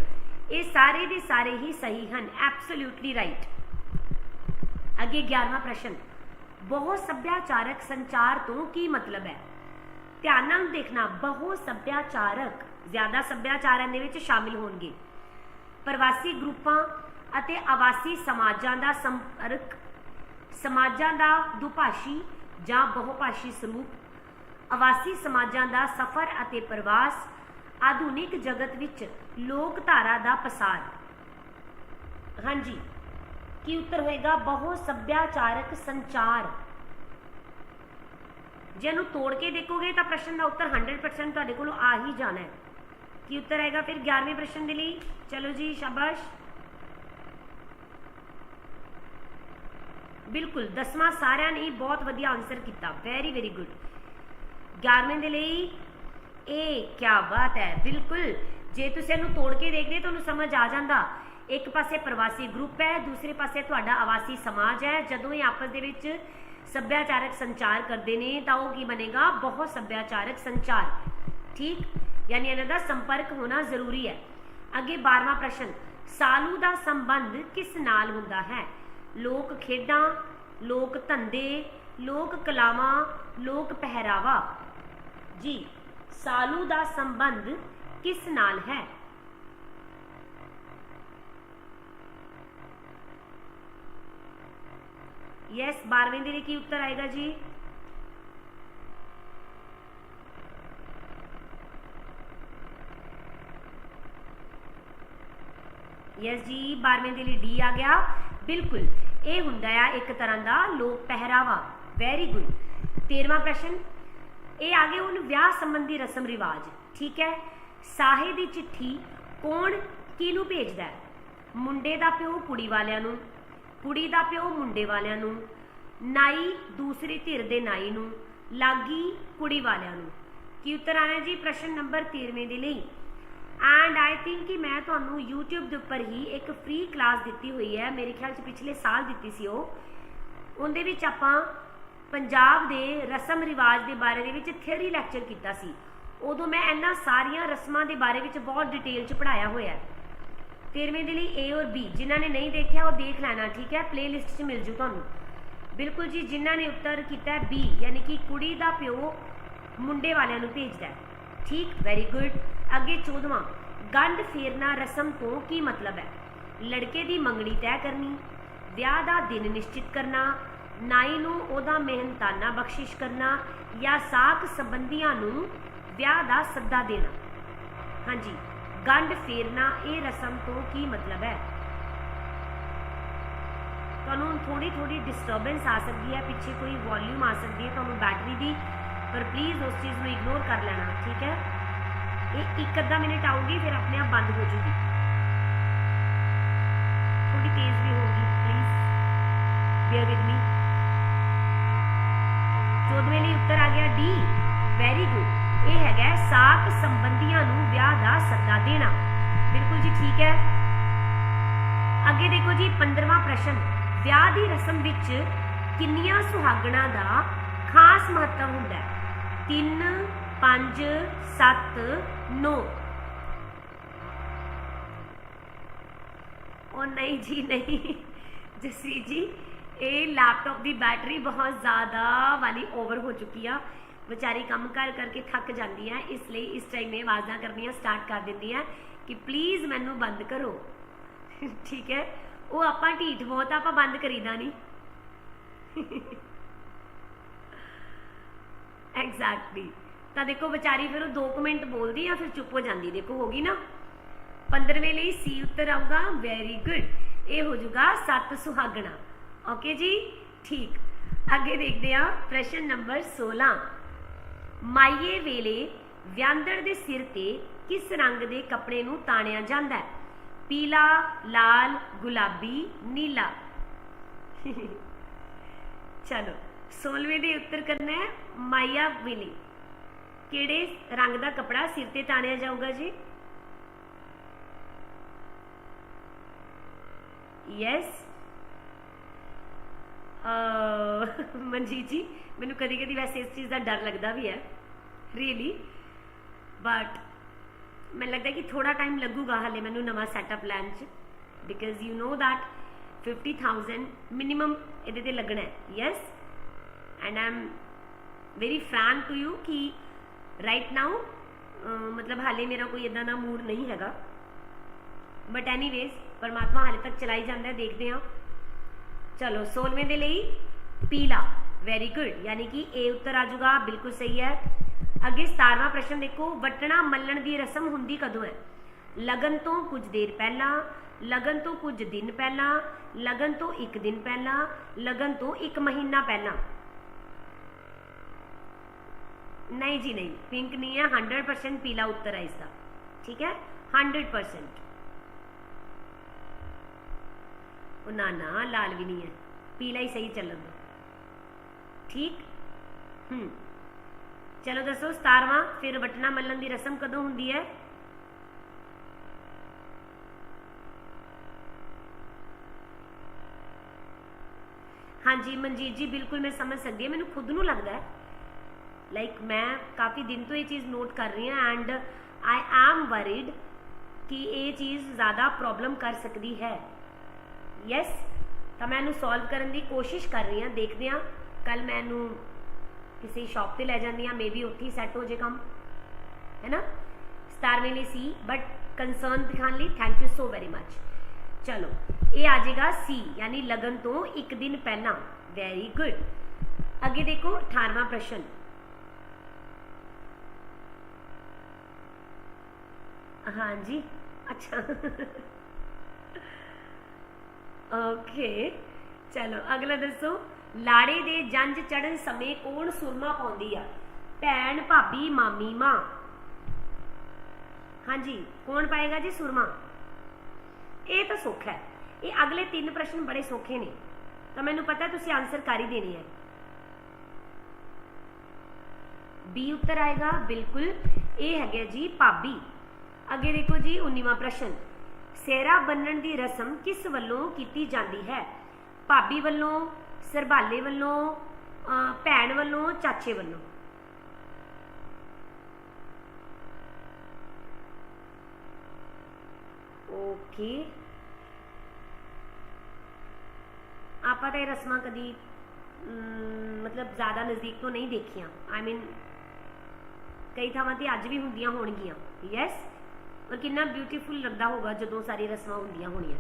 ਇਹ ਸਾਰੇ ਦੇ ਸਾਰੇ ਹੀ ਸਹੀ ਹਨ। ਐਬਸੋਲੂਟਲੀ ਰਾਈਟ ਅੱਗੇ 11ਵਾਂ ਪ੍ਰਸ਼ਨ। ਬਹੁ ਸੱਭਿਆਚਾਰਕ ਸੰਚਾਰ ਤੋਂ ਕੀ ਮਤਲਬ ਹੈ? ਧਿਆਨ ਨਾਲ ਦੇਖਣਾ ਬਹੁ ਸੱਭਿਆਚਾਰਕ, ਜ਼ਿਆਦਾ ਸੱਭਿਆਚਾਰਾਂ ਦੇ ਵਿੱਚ ਸ਼ਾਮਿਲ ਹੋਣਗੇ। ਪ੍ਰਵਾਸੀ ਗਰੁੱਪਾਂ ਅਤੇ ਆਵਾਸੀ ਸਮਾਜਾਂ ਦਾ ਸੰਪਰਕ, ਸਮਾਜਾਂ ਦਾ ਦੁਭਾਸ਼ੀ ਜਾਂ ਬਹੁਭਾਸ਼ੀ ਸਰੂਪ, ਆਵਾਸੀ ਸਮਾਜਾਂ ਦਾ ਸਫ਼ਰ ਅਤੇ ਪ੍ਰਵਾਸ ਆਧੁਨਿਕ ਜਗਤ ਵਿੱਚ ਲੋਕ ਧਾਰਾ ਦਾ ਪਸਾਰ। ਹਾਂਜੀ, ਕੀ ਉੱਤਰ ਹੋਏਗਾ? ਬਹੁ ਸੱਭਿਆਚਾਰਕ ਸੰਚਾਰ। ਜੇ ਇਹਨੂੰ ਤੋੜ ਕੇ ਦੇਖੋਗੇ ਤਾਂ ਪ੍ਰਸ਼ਨ ਦਾ ਉੱਤਰ 100% ਤੁਹਾਡੇ ਕੋਲ ਆ ਹੀ ਜਾਣਾ ਹੈ। ਕੀ ਉੱਤਰ ਆਏਗਾ ਫਿਰ 11ਵੇਂ ਪ੍ਰਸ਼ਨ ਦੇ ਲਈ? ਚਲੋ ਜੀ, ਸ਼ਾਬਾਸ਼। ਬਿਲਕੁਲ, ਦਸਵਾਂ ਸਾਰਿਆਂ ਨੇ ਬਹੁਤ ਵਧੀਆ ਆਨਸਰ ਕੀਤਾ। ਵੈਰੀ ਵੈਰੀ ਗੁੱਡ 11ਵੇਂ ਦੇ ਲਈ ਇਹ ਕੀ ਬਾਤ ਹੈ, ਬਿਲਕੁਲ। ਜੇ ਤੁਸੀਂ ਇਹਨੂੰ ਤੋੜ ਕੇ ਦੇਖਦੇ ਤੁਹਾਨੂੰ ਸਮਝ ਆ ਜਾਂਦਾ। ਇੱਕ ਪਾਸੇ ਪ੍ਰਵਾਸੀ ਗਰੁੱਪ ਹੈ, ਦੂਸਰੇ ਪਾਸੇ ਤੁਹਾਡਾ ਆਵਾਸੀ ਸਮਾਜ ਹੈ। ਜਦੋਂ ਇਹ ਆਪਸ ਦੇ ਵਿੱਚ ਸੱਭਿਆਚਾਰਕ ਸੰਚਾਰ ਕਰਦੇ ਨੇ, ਤਾਂ ਉਹ ਕੀ ਬਣੇਗਾ? ਬਹੁਤ ਸੱਭਿਆਚਾਰਕ ਸੰਚਾਰ। ਠੀਕ? ਯਾਨੀ ਇਹਨਾਂ ਦਾ ਸੰਪਰਕ ਹੋਣਾ ਜ਼ਰੂਰੀ ਹੈ। ਅੱਗੇ 12ਵਾਂ ਪ੍ਰਸ਼ਨ, ਸਾਲੂ ਦਾ ਸੰਬੰਧ ਕਿਸ ਨਾਲ ਹੁੰਦਾ ਹੈ? ਲੋਕ ਖੇਡਾਂ, ਲੋਕ ਧੰਦੇ, ਲੋਕ ਕਲਾਵਾਂ, ਲੋਕ ਪਹਿਰਾਵਾ। ਜੀ ਸਾਲੂ ਦਾ ਸੰਬੰਧ ਕਿਸ ਨਾਲ ਹੈ? ਯੈਸ 12ਵੇਂ ਦੇ ਲਈ ਕੀ ਉੱਤਰ ਆਏਗਾ ਜੀ? ਯੈਸ ਜੀ 12ਵੇਂ ਦੇ ਲਈ ਡੀ ਆ ਗਿਆ। ਬਿਲਕੁਲ, ਇਹ ਹੁੰਦਾ ਆ ਇੱਕ ਤਰ੍ਹਾਂ ਦਾ ਲੋਕ ਪਹਿਰਾਵਾ। ਵੈਰੀ ਗੁੱਡ 13ਵਾਂ ਪ੍ਰਸ਼ਨ ਇਹ ਆ ਗਏ ਹੁਣ ਵਿਆਹ ਸੰਬੰਧੀ ਰਸਮ ਰਿਵਾਜ, ਠੀਕ ਹੈ? ਸਾਹੇ ਦੀ ਚਿੱਠੀ ਕੌਣ ਕਿਹਨੂੰ ਭੇਜਦਾ ਹੈ? ਮੁੰਡੇ ਦਾ ਪਿਓ ਕੁੜੀ ਵਾਲਿਆਂ ਨੂੰ, ਕੁੜੀ ਦਾ ਪਿਓ ਮੁੰਡੇ ਵਾਲਿਆਂ ਨੂੰ, ਨਾਈ ਦੂਸਰੀ ਧਿਰ ਦੇ ਨਾਈ ਨੂੰ, ਲਾਗੀ ਕੁੜੀ ਵਾਲਿਆਂ ਨੂੰ। ਕੀ ਉੱਤਰ ਆਣਾ ਜੀ? ਪ੍ਰਸ਼ਨ ਨੰਬਰ 13ਵੇਂ ਦੇ ਲਈ। ਐਂਡ ਆਈ ਥਿੰਕ ਕਿ ਮੈਂ ਤੁਹਾਨੂੰ YouTube ਦੇ ਉੱਪਰ ਹੀ ਇੱਕ ਫ੍ਰੀ ਕਲਾਸ ਦਿੱਤੀ ਹੋਈ ਹੈ। ਮੇਰੇ ਖਿਆਲ 'ਚ ਪਿਛਲੇ ਸਾਲ ਦਿੱਤੀ ਸੀ ਉਹ। ਉਹਦੇ ਵਿੱਚ ਆਪਾਂ ਪੰਜਾਬ ਦੇ ਰਸਮ ਰਿਵਾਜ ਦੇ ਬਾਰੇ ਦੇ ਵਿੱਚ ਥਿਉਰੀ ਲੈਕਚਰ ਕੀਤਾ ਸੀ। ਉਦੋਂ ਮੈਂ ਇਹਨਾਂ ਸਾਰੀਆਂ ਰਸਮਾਂ ਦੇ ਬਾਰੇ ਵਿੱਚ ਬਹੁਤ ਡਿਟੇਲ 'ਚ ਪੜਾਇਆ ਹੋਇਆ ਹੈ। 13ਵੇਂ ਦੇ ਲਈ A ਔਰ B, ਜਿਨ੍ਹਾਂ ਨੇ ਨਹੀਂ ਦੇਖਿਆ ਉਹ ਦੇਖ ਲੈਣਾ, ਠੀਕ ਹੈ? ਪਲੇਲਿਸਟ 'ਚ ਮਿਲ ਜੂ ਤੁਹਾਨੂੰ। ਬਿਲਕੁਲ ਜੀ, ਜਿਨ੍ਹਾਂ ਨੇ ਉੱਤਰ ਕੀਤਾ ਹੈ B, ਯਾਨੀ ਕਿ ਕੁੜੀ ਦਾ ਪਿਓ ਮੁੰਡੇ ਵਾਲਿਆਂ ਨੂੰ ਭੇਜਦਾ ਹੈ। ਠੀਕ? ਵੈਰੀ ਗੁੱਡ ਅੱਗੇ 14ਵਾਂ ਗੰਢ ਫੇਰਨਾ ਰਸਮ ਤੋਂ ਕੀ ਮਤਲਬ ਹੈ? ਲੜਕੇ ਦੀ ਮੰਗਣੀ ਤੈਅ ਕਰਨੀ, ਵਿਆਹ ਦਾ ਦਿਨ ਨਿਸ਼ਚਿਤ ਕਰਨਾ ਨਾਈ ਨੂੰ ਉਹਦਾ ਮਿਹਨਤਾਨਾ ਬਖਸ਼ਿਸ਼ ਕਰਨਾ ਜਾਂ ਸਾਕ ਸੰਬੰਧੀਆਂ ਨੂੰ ਵਿਆਹ ਦਾ ਸੱਦਾ ਦੇਣਾ। ਹਾਂਜੀ, ਗੰਢ ਫੇਰਨਾ ਇਹ ਰਸਮ ਤੋਂ ਕੀ ਮਤਲਬ ਹੈ? ਤੁਹਾਨੂੰ ਥੋੜੀ ਥੋੜੀ ਡਿਸਟਰਬੈਂਸ ਆ ਸਕਦੀ ਹੈ, ਪਿੱਛੇ ਕੋਈ ਵੋਲਿਊਮ ਆ ਸਕਦੀ ਹੈ, ਤੁਹਾਨੂੰ ਬੈਟਰੀ ਦੀ, ਪਰ ਪਲੀਜ਼ ਉਸ ਚੀਜ਼ ਨੂੰ ਇਗਨੋਰ ਕਰ ਲੈਣਾ, ਠੀਕ ਹੈ? ਇਹ ਇੱਕ ਅੱਧਾ ਮਿੰਟ ਆਊਗੀ, ਫਿਰ ਆਪਣੇ ਆਪ ਬੰਦ ਹੋ ਜੂਗੀ। ਥੋੜੀ ਤੇਜ਼ ਵੀ ਹੋਗੀ ਪਲੀਜ਼ ਬੀਅਰ ਵਿਦ ਮੀ 14ਵੇਂ ਲਈ ਉੱਤਰ ਆ ਗਿਆ ਡੀ। ਵੈਰੀ ਗੁੱਡ ਇਹ ਹੈਗਾ ਸਾਕ ਸੰਬੰਧੀਆਂ ਨੂੰ ਵਿਆਹ ਦਾ ਸੱਦਾ ਦੇਣਾ। ਬਿਲਕੁਲ ਜੀ ਠੀਕ ਹੈ। ਅੱਗੇ ਦੇਖੋ ਜੀ 15ਵਾਂ ਪ੍ਰਸ਼ਨ। ਵਿਆਹ ਦੀ ਰਸਮ ਵਿੱਚ ਕਿੰਨੀਆਂ ਸੁਹਾਗਣਾਂ ਦਾ ਖਾਸ ਮਹੱਤਵ ਹੁੰਦਾ ਹੈ? 3 5 7 9 ਉਹ ਨਹੀਂ ਜੀ, ਨਹੀਂ। ਜਸਵੀਰ ਜੀ ਇਹ ਲੈਪਟਾਪ ਦੀ ਬੈਟਰੀ ਬਹੁਤ ਜ਼ਿਆਦਾ ਵਾਲੀ ਓਵਰ ਹੋ ਚੁੱਕੀ ਆ। ਵਿਚਾਰੀ ਕੰਮ ਕਰ ਕਰਕੇ ਥੱਕ ਜਾਂਦੀ ਹੈ ਇਸ ਲਈ ਇਸ ਟਾਈਮ ਇਹ ਆਵਾਜ਼ਾਂ ਕਰਨੀਆਂ ਸਟਾਰਟ ਕਰ ਦਿੰਦੀ ਹੈ ਕਿ ਪਲੀਜ਼ ਮੈਨੂੰ ਬੰਦ ਕਰੋ। ਠੀਕ ਹੈ? ਉਹ ਆਪਾਂ ਢੀਠ ਬਹੁਤ ਆਪਾਂ ਬੰਦ ਕਰੀਦਾ ਨਹੀਂ। ਐਗਜ਼ੈਕਟਲੀ ਤਾਂ ਦੇਖੋ ਵਿਚਾਰੀ ਫਿਰ ਉਹ 2 ਮਿੰਟ ਬੋਲਦੀ ਆ, ਫਿਰ ਚੁੱਪ ਹੋ ਜਾਂਦੀ। ਦੇਖੋ, ਹੋ ਗਈ ਨਾ? 15ਵੇਂ ਲਈ ਸੀ ਉੱਤਰ ਆਊਗਾ। ਵੈਰੀ ਗੁੱਡ ਇਹ ਹੋ ਜਾਊਗਾ ਸੱਤ ਸੁਹਾਗਣਾ। ਓਕੇ ਜੀ ਠੀਕ ਅੱਗੇ ਦੇਖਦੇ ਆ ਪ੍ਰਸ਼ਨ ਨੰਬਰ 16 ਮਾਈਏ ਵੇਲੇ ਵਿਆਂਦੜ ਦੇ ਸਿਰ ਤੇ ਕਿਸ ਰੰਗ ਦੇ ਕੱਪੜੇ ਨੂੰ ਤਾਣਿਆ ਜਾਂਦਾ ਹੈ? ਪੀਲਾ, ਲਾਲ, ਗੁਲਾਬੀ, ਨੀਲਾ। ਚਲੋ 16ਵੇਂ ਦੇ ਉੱਤਰ ਕਰਨਾ ਹੈ। ਮਾਇਆ ਵੇਲੇ ਕਿਹੜੇ ਰੰਗ ਦਾ ਕੱਪੜਾ ਸਿਰ ਤੇ ਤਾਣਿਆ ਜਾਊਗਾ ਜੀ? ਯੈਸ ਮਨਜੀਤ ਜੀ, ਮੈਨੂੰ ਕਦੀ ਕਦੀ ਵੈਸੇ ਇਸ ਚੀਜ਼ ਦਾ ਡਰ ਲੱਗਦਾ ਵੀ ਹੈ ਰੀਅਲੀ ਬਟ ਮੈਨੂੰ ਲੱਗਦਾ ਕਿ ਥੋੜਾ ਟਾਈਮ ਲੱਗੂਗਾ ਹਲੇ ਮੈਨੂੰ ਨਵਾਂ ਸੈਟਅਪ ਲੈਣ ਚ because you know that 50000 minimum ਇਹਦੇ ਤੇ ਲੱਗਣਾ ਹੈ yes and am very fan to you ਕਿ ਰਾਈਟ ਨਾਓ ਮਤਲਬ ਹਾਲੇ ਮੇਰਾ ਕੋਈ ਇਦਾਂ ਦਾ ਮੂਡ ਨਹੀਂ ਹੈਗਾ. ਬਟ ਐਨੀਵੇਜ਼ ਪਰਮਾਤਮਾ ਹਾਲੇ ਤੱਕ ਚਲਾਈ ਜਾਂਦਾ ਹੈ, ਦੇਖਦੇ ਹਾਂ ਚਲੋ 16ਵੇਂ ਦੇ ਲਈ ਪੀਲਾ ਵੈਰੀ ਗੁੱਡ ਯਾਨੀ ਕਿ ਇਹ ਉੱਤਰ ਆ ਜਾਊਗਾ ਬਿਲਕੁਲ ਸਹੀ ਹੈ ਅੱਗੇ 17ਵਾਂ ਪ੍ਰਸ਼ਨ ਦੇਖੋ ਵਟਣਾ ਮੱਲਣ ਦੀ ਰਸਮ ਹੁੰਦੀ ਕਦੋਂ ਹੈ ਲਗਨ ਤੋਂ ਕੁਝ ਦੇਰ ਪਹਿਲਾਂ ਲਗਨ ਤੋਂ ਕੁਝ ਦਿਨ ਪਹਿਲਾਂ ਲਗਨ ਤੋਂ ਇੱਕ ਦਿਨ ਪਹਿਲਾਂ ਲਗਨ ਤੋਂ ਇੱਕ ਮਹੀਨਾ ਪਹਿਲਾਂ ਨਹੀਂ ਜੀ ਨਹੀਂ ਪਿੰਕ ਨਹੀਂ ਹੈ 100% ਪੀਲਾ ਉੱਤਰ ਹੈ ਇਸ ਦਾ ਠੀਕ ਹੈ 100% ਉਹ ਨਾ ਨਾ ਲਾਲ ਵੀ ਨਹੀਂ ਹੈ। ਪੀਲਾ ਹੀ ਸਹੀ ਚੱਲਣ ਦੋ। ਠੀਕ? ਹੂੰ। ਚਲੋ ਦੱਸੋ 17ਵਾਂ ਫਿਰ ਵਟਣਾ ਮੱਲਣ ਦੀ ਰਸਮ ਕਦੋਂ ਹੁੰਦੀ ਹੈ? ਹਾਂਜੀ, ਮਨਜੀਤ ਜੀ, ਬਿਲਕੁਲ ਮੈਂ ਸਮਝ ਸਕਦੀ ਹਾਂ। ਮੈਨੂੰ ਖੁਦ ਨੂੰ ਲੱਗਦਾ ਹੈ। ਲਾਈਕ ਮੈਂ ਕਾਫੀ ਦਿਨ ਤੋਂ ਇਹ ਚੀਜ਼ ਨੋਟ ਕਰ ਰਹੀ ਹਾਂ ਐਂਡ ਆਈ ਐਮ ਵਰੀਡ ਕਿ ਇਹ ਚੀਜ਼ ਜ਼ਿਆਦਾ ਪ੍ਰੋਬਲਮ ਕਰ ਸਕਦੀ ਹੈ। ਯੈਸ ਤਾਂ ਮੈਂ ਇਹਨੂੰ ਸੋਲਵ ਕਰਨ ਦੀ ਕੋਸ਼ਿਸ਼ ਕਰ ਰਹੀ ਹਾਂ, ਦੇਖਦੇ ਹਾਂ। ਕੱਲ ਮੈਂ ਇਹਨੂੰ ਕਿਸੇ ਸ਼ਾਪ ਤੇ ਲੈ ਜਾਂਦੀ ਹਾਂ ਮੇਬੀ ਉੱਥੇ ਹੀ ਸੈੱਟ ਹੋ ਜੇ ਕੰਮ, ਹੈ ਨਾ? ਸਟਾਰ ਲਈ ਸੀ ਬਟ ਕੰਸਰਨ ਦਿਖਾਉਣ ਲਈ thank you so very much ਚਲੋ, ਇਹ ਆ ਜਾਏਗਾ ਸੀ ਯਾਨੀ ਲਗਨ ਤੋਂ ਇੱਕ ਦਿਨ ਪਹਿਲਾਂ। ਵੈਰੀ ਗੁੱਡ ਅੱਗੇ ਦੇਖੋ 18ਵਾਂ ਪ੍ਰਸ਼ਨ। ਹਾਂਜੀ, ਅੱਛਾ। ਓਕੇ ਚਲੋ, ਅਗਲਾ ਦੱਸੋ। ਲਾੜੇ ਦੇ ਜੰਜ ਚੜਨ ਸਮੇਂ ਕੌਣ ਸੁਰਮਾ ਪਾਉਂਦੀ ਆ? ਭੈਣ, ਭਾਬੀ, ਮਾਮੀ, ਮਾਂ। ਹਾਂਜੀ, ਕੌਣ ਪਾਏਗਾ ਜੀ ਸੁਰਮਾ? ਇਹ ਤਾਂ ਸੌਖਾ ਹੈ। ਇਹ ਅਗਲੇ ਤਿੰਨ ਪ੍ਰਸ਼ਨ ਬੜੇ ਸੌਖੇ ਨੇ। ਤਾਂ ਮੈਨੂੰ ਪਤਾ ਤੁਸੀਂ ਆਨਸਰ ਕਰ ਹੀ ਦੇਣੇ ਹੈ। ਬੀ ਉੱਤਰ ਆਏਗਾ, ਬਿਲਕੁਲ। ਇਹ ਹੈਗਾ ਜੀ ਭਾਬੀ। ਅੱਗੇ ਦੇਖੋ ਜੀ 19ਵਾਂ ਪ੍ਰਸ਼ਨ। ਸੇਰਾ ਬੰਨਣ ਦੀ ਰਸਮ ਕਿਸ ਵੱਲੋਂ ਕੀਤੀ ਜਾਂਦੀ ਹੈ? ਭਾਬੀ ਵੱਲੋਂ, ਸਰਬਾਲੇ ਵੱਲੋਂ ਭੈਣ ਵੱਲੋਂ, ਚਾਚੇ ਵੱਲੋਂ? ਓਕੇ। ਆਪਾਂ ਤਾਂ ਇਹ ਰਸਮਾਂ ਕਦੀ ਮਤਲਬ ਜ਼ਿਆਦਾ ਨਜ਼ਦੀਕ ਤੋਂ ਨਹੀਂ ਦੇਖੀਆਂ। ਆਈ ਮੀਨ ਕਈ ਥਾਵਾਂ ਤੇ ਅੱਜ ਵੀ ਹੁੰਦੀਆਂ ਹੋਣਗੀਆਂ। ਯੈਸ ਔਰ ਕਿੰਨਾ ਬਿਊਟੀਫੁਲ ਲੱਗਦਾ ਹੋਗਾ ਜਦੋਂ ਸਾਰੀ ਰਸਮਾਂ ਹੁੰਦੀਆਂ ਹੋਣੀਆਂ।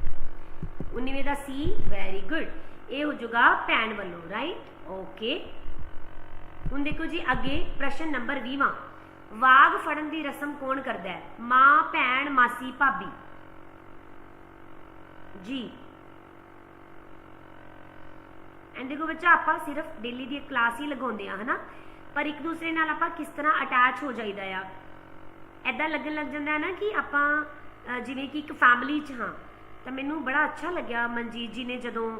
19ਵੇਂ ਦਾ ਸੀ ਵੈਰੀ ਗੁੱਡ ਇਹ ਹੋ ਜਾਊਗਾ ਭੈਣ ਵੱਲੋਂ ਰਾਈਟ ਓਕੇ ਹੁਣ ਦੇਖੋ ਜੀ, ਅੱਗੇ ਪ੍ਰਸ਼ਨ ਨੰਬਰ 20ਵਾਂ ਵਾਗ ਫੜਨ ਦੀ ਰਸਮ ਕੌਣ ਕਰਦਾ ਹੈ? ਮਾਂ, ਭੈਣ, ਮਾਸੀ, ਭਾਬੀ। ਜੀ। ਐਂਡ ਦੇਖੋ ਬੱਚਾ, ਆਪਾਂ ਸਿਰਫ ਡੇਲੀ ਦੀ ਕਲਾਸ ਹੀ ਲਗਾਉਂਦੇ ਆ ਹਨਾ? ਪਰ ਇੱਕ ਦੂਸਰੇ ਨਾਲ ਆਪਾਂ ਕਿਸ ਤਰ੍ਹਾਂ ਅਟੈਚ ਹੋ ਜਾਈਦਾ ਆ? ਐਦਾਂ ਲੱਗਣ ਲੱਗ ਜਾਂਦਾ ਹੈ ਨਾ ਕਿ ਆਪਾਂ ਜਿਵੇਂ ਕਿ ਇੱਕ ਫੈਮਿਲੀ 'ਚ ਹਾਂ, ਤਾਂ ਮੈਨੂੰ ਬੜਾ ਅੱਛਾ ਲੱਗਿਆ ਮਨਜੀਤ ਜੀ ਨੇ ਜਦੋਂ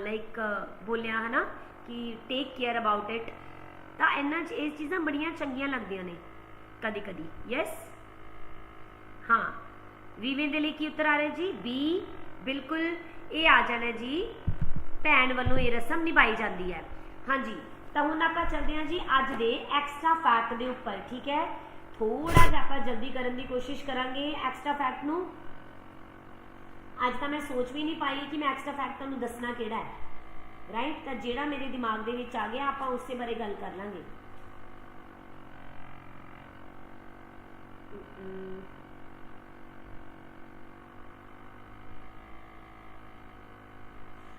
ਲਾਈਕ ਬੋਲਿਆ ਹਨਾ ਕਿ ਟੇਕ ਕੇਅਰ ਅਬਾਊਟ ਇਟ ਤਾਂ ਇਹਨਾਂ 'ਚ ਇਹ ਚੀਜ਼ਾਂ ਬੜੀਆਂ ਚੰਗੀਆਂ ਲੱਗਦੀਆਂ ਨੇ ਕਦੀ ਕਦੀ ਯੈਸ ਹਾਂ। ਵੀਵੇਂ ਦੇ ਲਈ ਕੀ ਉੱਤਰ ਆ ਰਿਹਾ ਜੀ? ਬੀ ਬਿਲਕੁਲ ਇਹ ਆ ਜਾਣਾ ਜੀ, ਭੈਣ ਵੱਲੋਂ ਇਹ ਰਸਮ ਨਿਭਾਈ ਜਾਂਦੀ ਹੈ। ਹਾਂਜੀ, ਤਾਂ ਹੁਣ ਆਪਾਂ ਚੱਲਦੇ ਹਾਂ ਜੀ ਅੱਜ ਦੇ ਐਕਸਟਰਾ ਫੈਕਟ ਦੇ ਉੱਪਰ, ਠੀਕ ਹੈ? ਥੋੜਾ ਜਿਹਾ ਆਪਾਂ ਜਲਦੀ ਕਰਨ ਦੀ ਕੋਸ਼ਿਸ਼ ਕਰਾਂਗੇ ਐਕਸਟਰਾ ਫੈਕਟ ਨੂੰ ਅੱਜ ਤਾਂ ਮੈਂ ਸੋਚ ਵੀ ਨਹੀਂ ਪਾਈ ਕਿ ਮੈਂ ਐਕਸਟਰਾ ਫੈਕਟ ਤੁਹਾਨੂੰ ਦੱਸਣਾ ਕਿਹੜਾ ਹੈ ਰਾਈਟ ਤਾਂ ਜਿਹੜਾ ਮੇਰੇ ਦਿਮਾਗ ਦੇ ਵਿੱਚ ਆ ਗਿਆ ਆਪਾਂ ਉਸੇ ਬਾਰੇ ਗੱਲ ਕਰ ਲਾਂਗੇ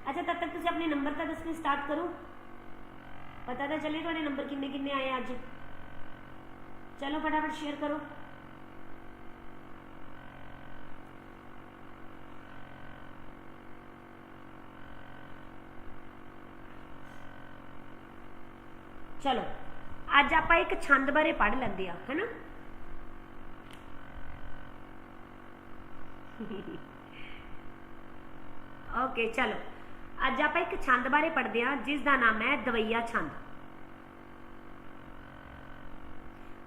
ਅੱਛਾ ਤਦ ਤੱਕ ਤੁਸੀਂ ਆਪਣੇ ਨੰਬਰ ਤਾਂ ਦੱਸਣੇ ਸਟਾਰਟ ਕਰੋ ਪਤਾ ਤਾਂ ਚੱਲੇ ਤੁਹਾਡੇ ਨੰਬਰ ਕਿੰਨੇ ਕਿੰਨੇ ਆਏ ਅੱਜ ਚਲੋ ਫਟਾਫਟ ਸ਼ੇਅਰ ਕਰੋ ਚਲੋ ਅੱਜ ਆਪਾਂ ਇੱਕ ਛੰਦ ਬਾਰੇ ਪੜ੍ਹ ਲੈਂਦੇ ਆ ਹੈਨਾ ਓਕੇ ਚਲੋ ਅੱਜ ਆਪਾਂ ਇੱਕ ਛੰਦ ਬਾਰੇ ਪੜ੍ਹਦੇ ਹਾਂ ਜਿਸ ਦਾ ਨਾਮ ਹੈ ਦਵਈਆ ਛੰਦ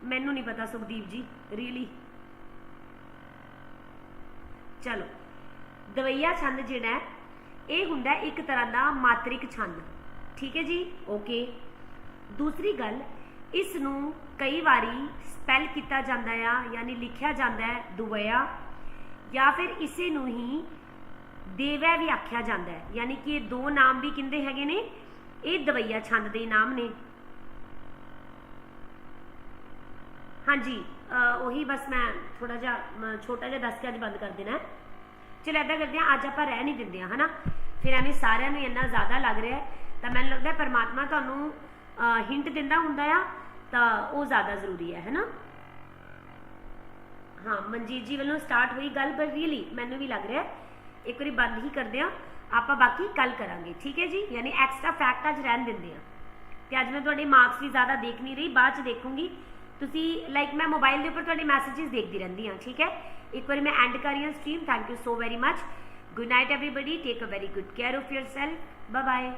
ਮੈਨੂੰ ਨਹੀਂ ਪਤਾ ਸੁਖਦੀਪ ਜੀ ਰੀਲੀ ਚਲੋ, ਦਵਈਆ ਛੰਦ ਜਿਹੜਾ ਇਹ ਹੁੰਦਾ ਇੱਕ ਤਰ੍ਹਾਂ ਦਾ ਮਾਤ੍ਰਿਕ ਛੰਦ। ਠੀਕ ਹੈ ਜੀ? ਓਕੇ ਦੂਸਰੀ ਗੱਲ ਇਸ ਨੂੰ ਕਈ ਵਾਰੀ ਸਪੈਲ ਕੀਤਾ ਜਾਂਦਾ ਆ, ਯਾਨੀ ਲਿਖਿਆ ਜਾਂਦਾ ਹੈ ਦੁਵਇਆ ਜਾਂ ਫਿਰ ਇਸੇ ਨੂੰ ਹੀ ਦੇਵੈ ਵੀ ਆਖਿਆ ਜਾਂਦਾ ਹੈ। ਯਾਨੀ ਕਿ ਇਹ ਦੋ ਨਾਮ ਵੀ ਕਿੰਦੇ ਹੈਗੇ ਨੇ? ਇਹ ਦਵਈਆ ਛੰਦ ਦੇ ਨਾਮ ਨੇ। ਹਾਂਜੀ ਉਹੀ ਬਸ ਮੈਂ ਥੋੜਾ ਜਿਹਾ ਮ, ਛੋਟਾ ਜਿਹਾ ਦੱਸ ਕੇ ਅੱਜ ਬੰਦ ਕਰ ਦੇਣਾ ਚਲੋ ਏਦਾਂ ਕਰਦੇ ਹਾਂ ਅੱਜ ਆਪਾਂ ਰਹਿ ਨਹੀਂ ਦਿੰਦੇ ਹਾਂ ਹਨਾ? ਫਿਰ ਐਵੇਂ ਸਾਰਿਆਂ ਨੂੰ ਇੰਨਾ ਜ਼ਿਆਦਾ ਲੱਗ ਰਿਹਾ ਤਾਂ ਮੈਨੂੰ ਲੱਗਦਾ ਪਰਮਾਤਮਾ ਤੁਹਾਨੂੰ ਹਿੰਟ ਦਿੰਦਾ ਹੁੰਦਾ ਆ ਤਾਂ ਉਹ ਜ਼ਿਆਦਾ ਜ਼ਰੂਰੀ ਹੈ ਹੈਨਾ? ਹਾਂ ਮਨਜੀਤ ਜੀ ਵੱਲੋਂ ਸਟਾਰਟ ਹੋਈ ਗੱਲ ਪਰ ਰੀਲੀ ਮੈਨੂੰ ਵੀ ਲੱਗ ਰਿਹਾ ਇੱਕ ਵਾਰੀ ਬੰਦ ਹੀ ਕਰਦੇ ਆ ਆਪਾਂ ਬਾਕੀ ਕੱਲ ਕਰਾਂਗੇ ਠੀਕ ਹੈ ਜੀ? ਯਾਨੀ ਐਕਸਟਰਾ ਫੈਕਟ ਅੱਜ ਰਹਿਣ ਦਿੰਦੇ ਆ ਤੇ ਅੱਜ ਮੈਂ ਤੁਹਾਡੇ ਮਾਰਕਸ ਵੀ ਜ਼ਿਆਦਾ ਦੇਖ ਨਹੀਂ ਰਹੀ ਬਾਅਦ ਚ ਦੇਖੂੰਗੀ। ਤੁਸੀਂ ਲਾਈਕ ਮੈਂ ਮੋਬਾਈਲ ਦੇ ਉੱਪਰ ਤੁਹਾਡੇ ਮੈਸੇजेस ਦੇਖਦੀ ਰਹਿੰਦੀ ਹਾਂ, ਠੀਕ ਹੈ? ਇੱਕ ਵਾਰੀ ਮੈਂ ਐਂਡ ਕਰ ਰਹੀ ਹਾਂ stream thank you so very much good night everybody take a very good care of yourself. Bye bye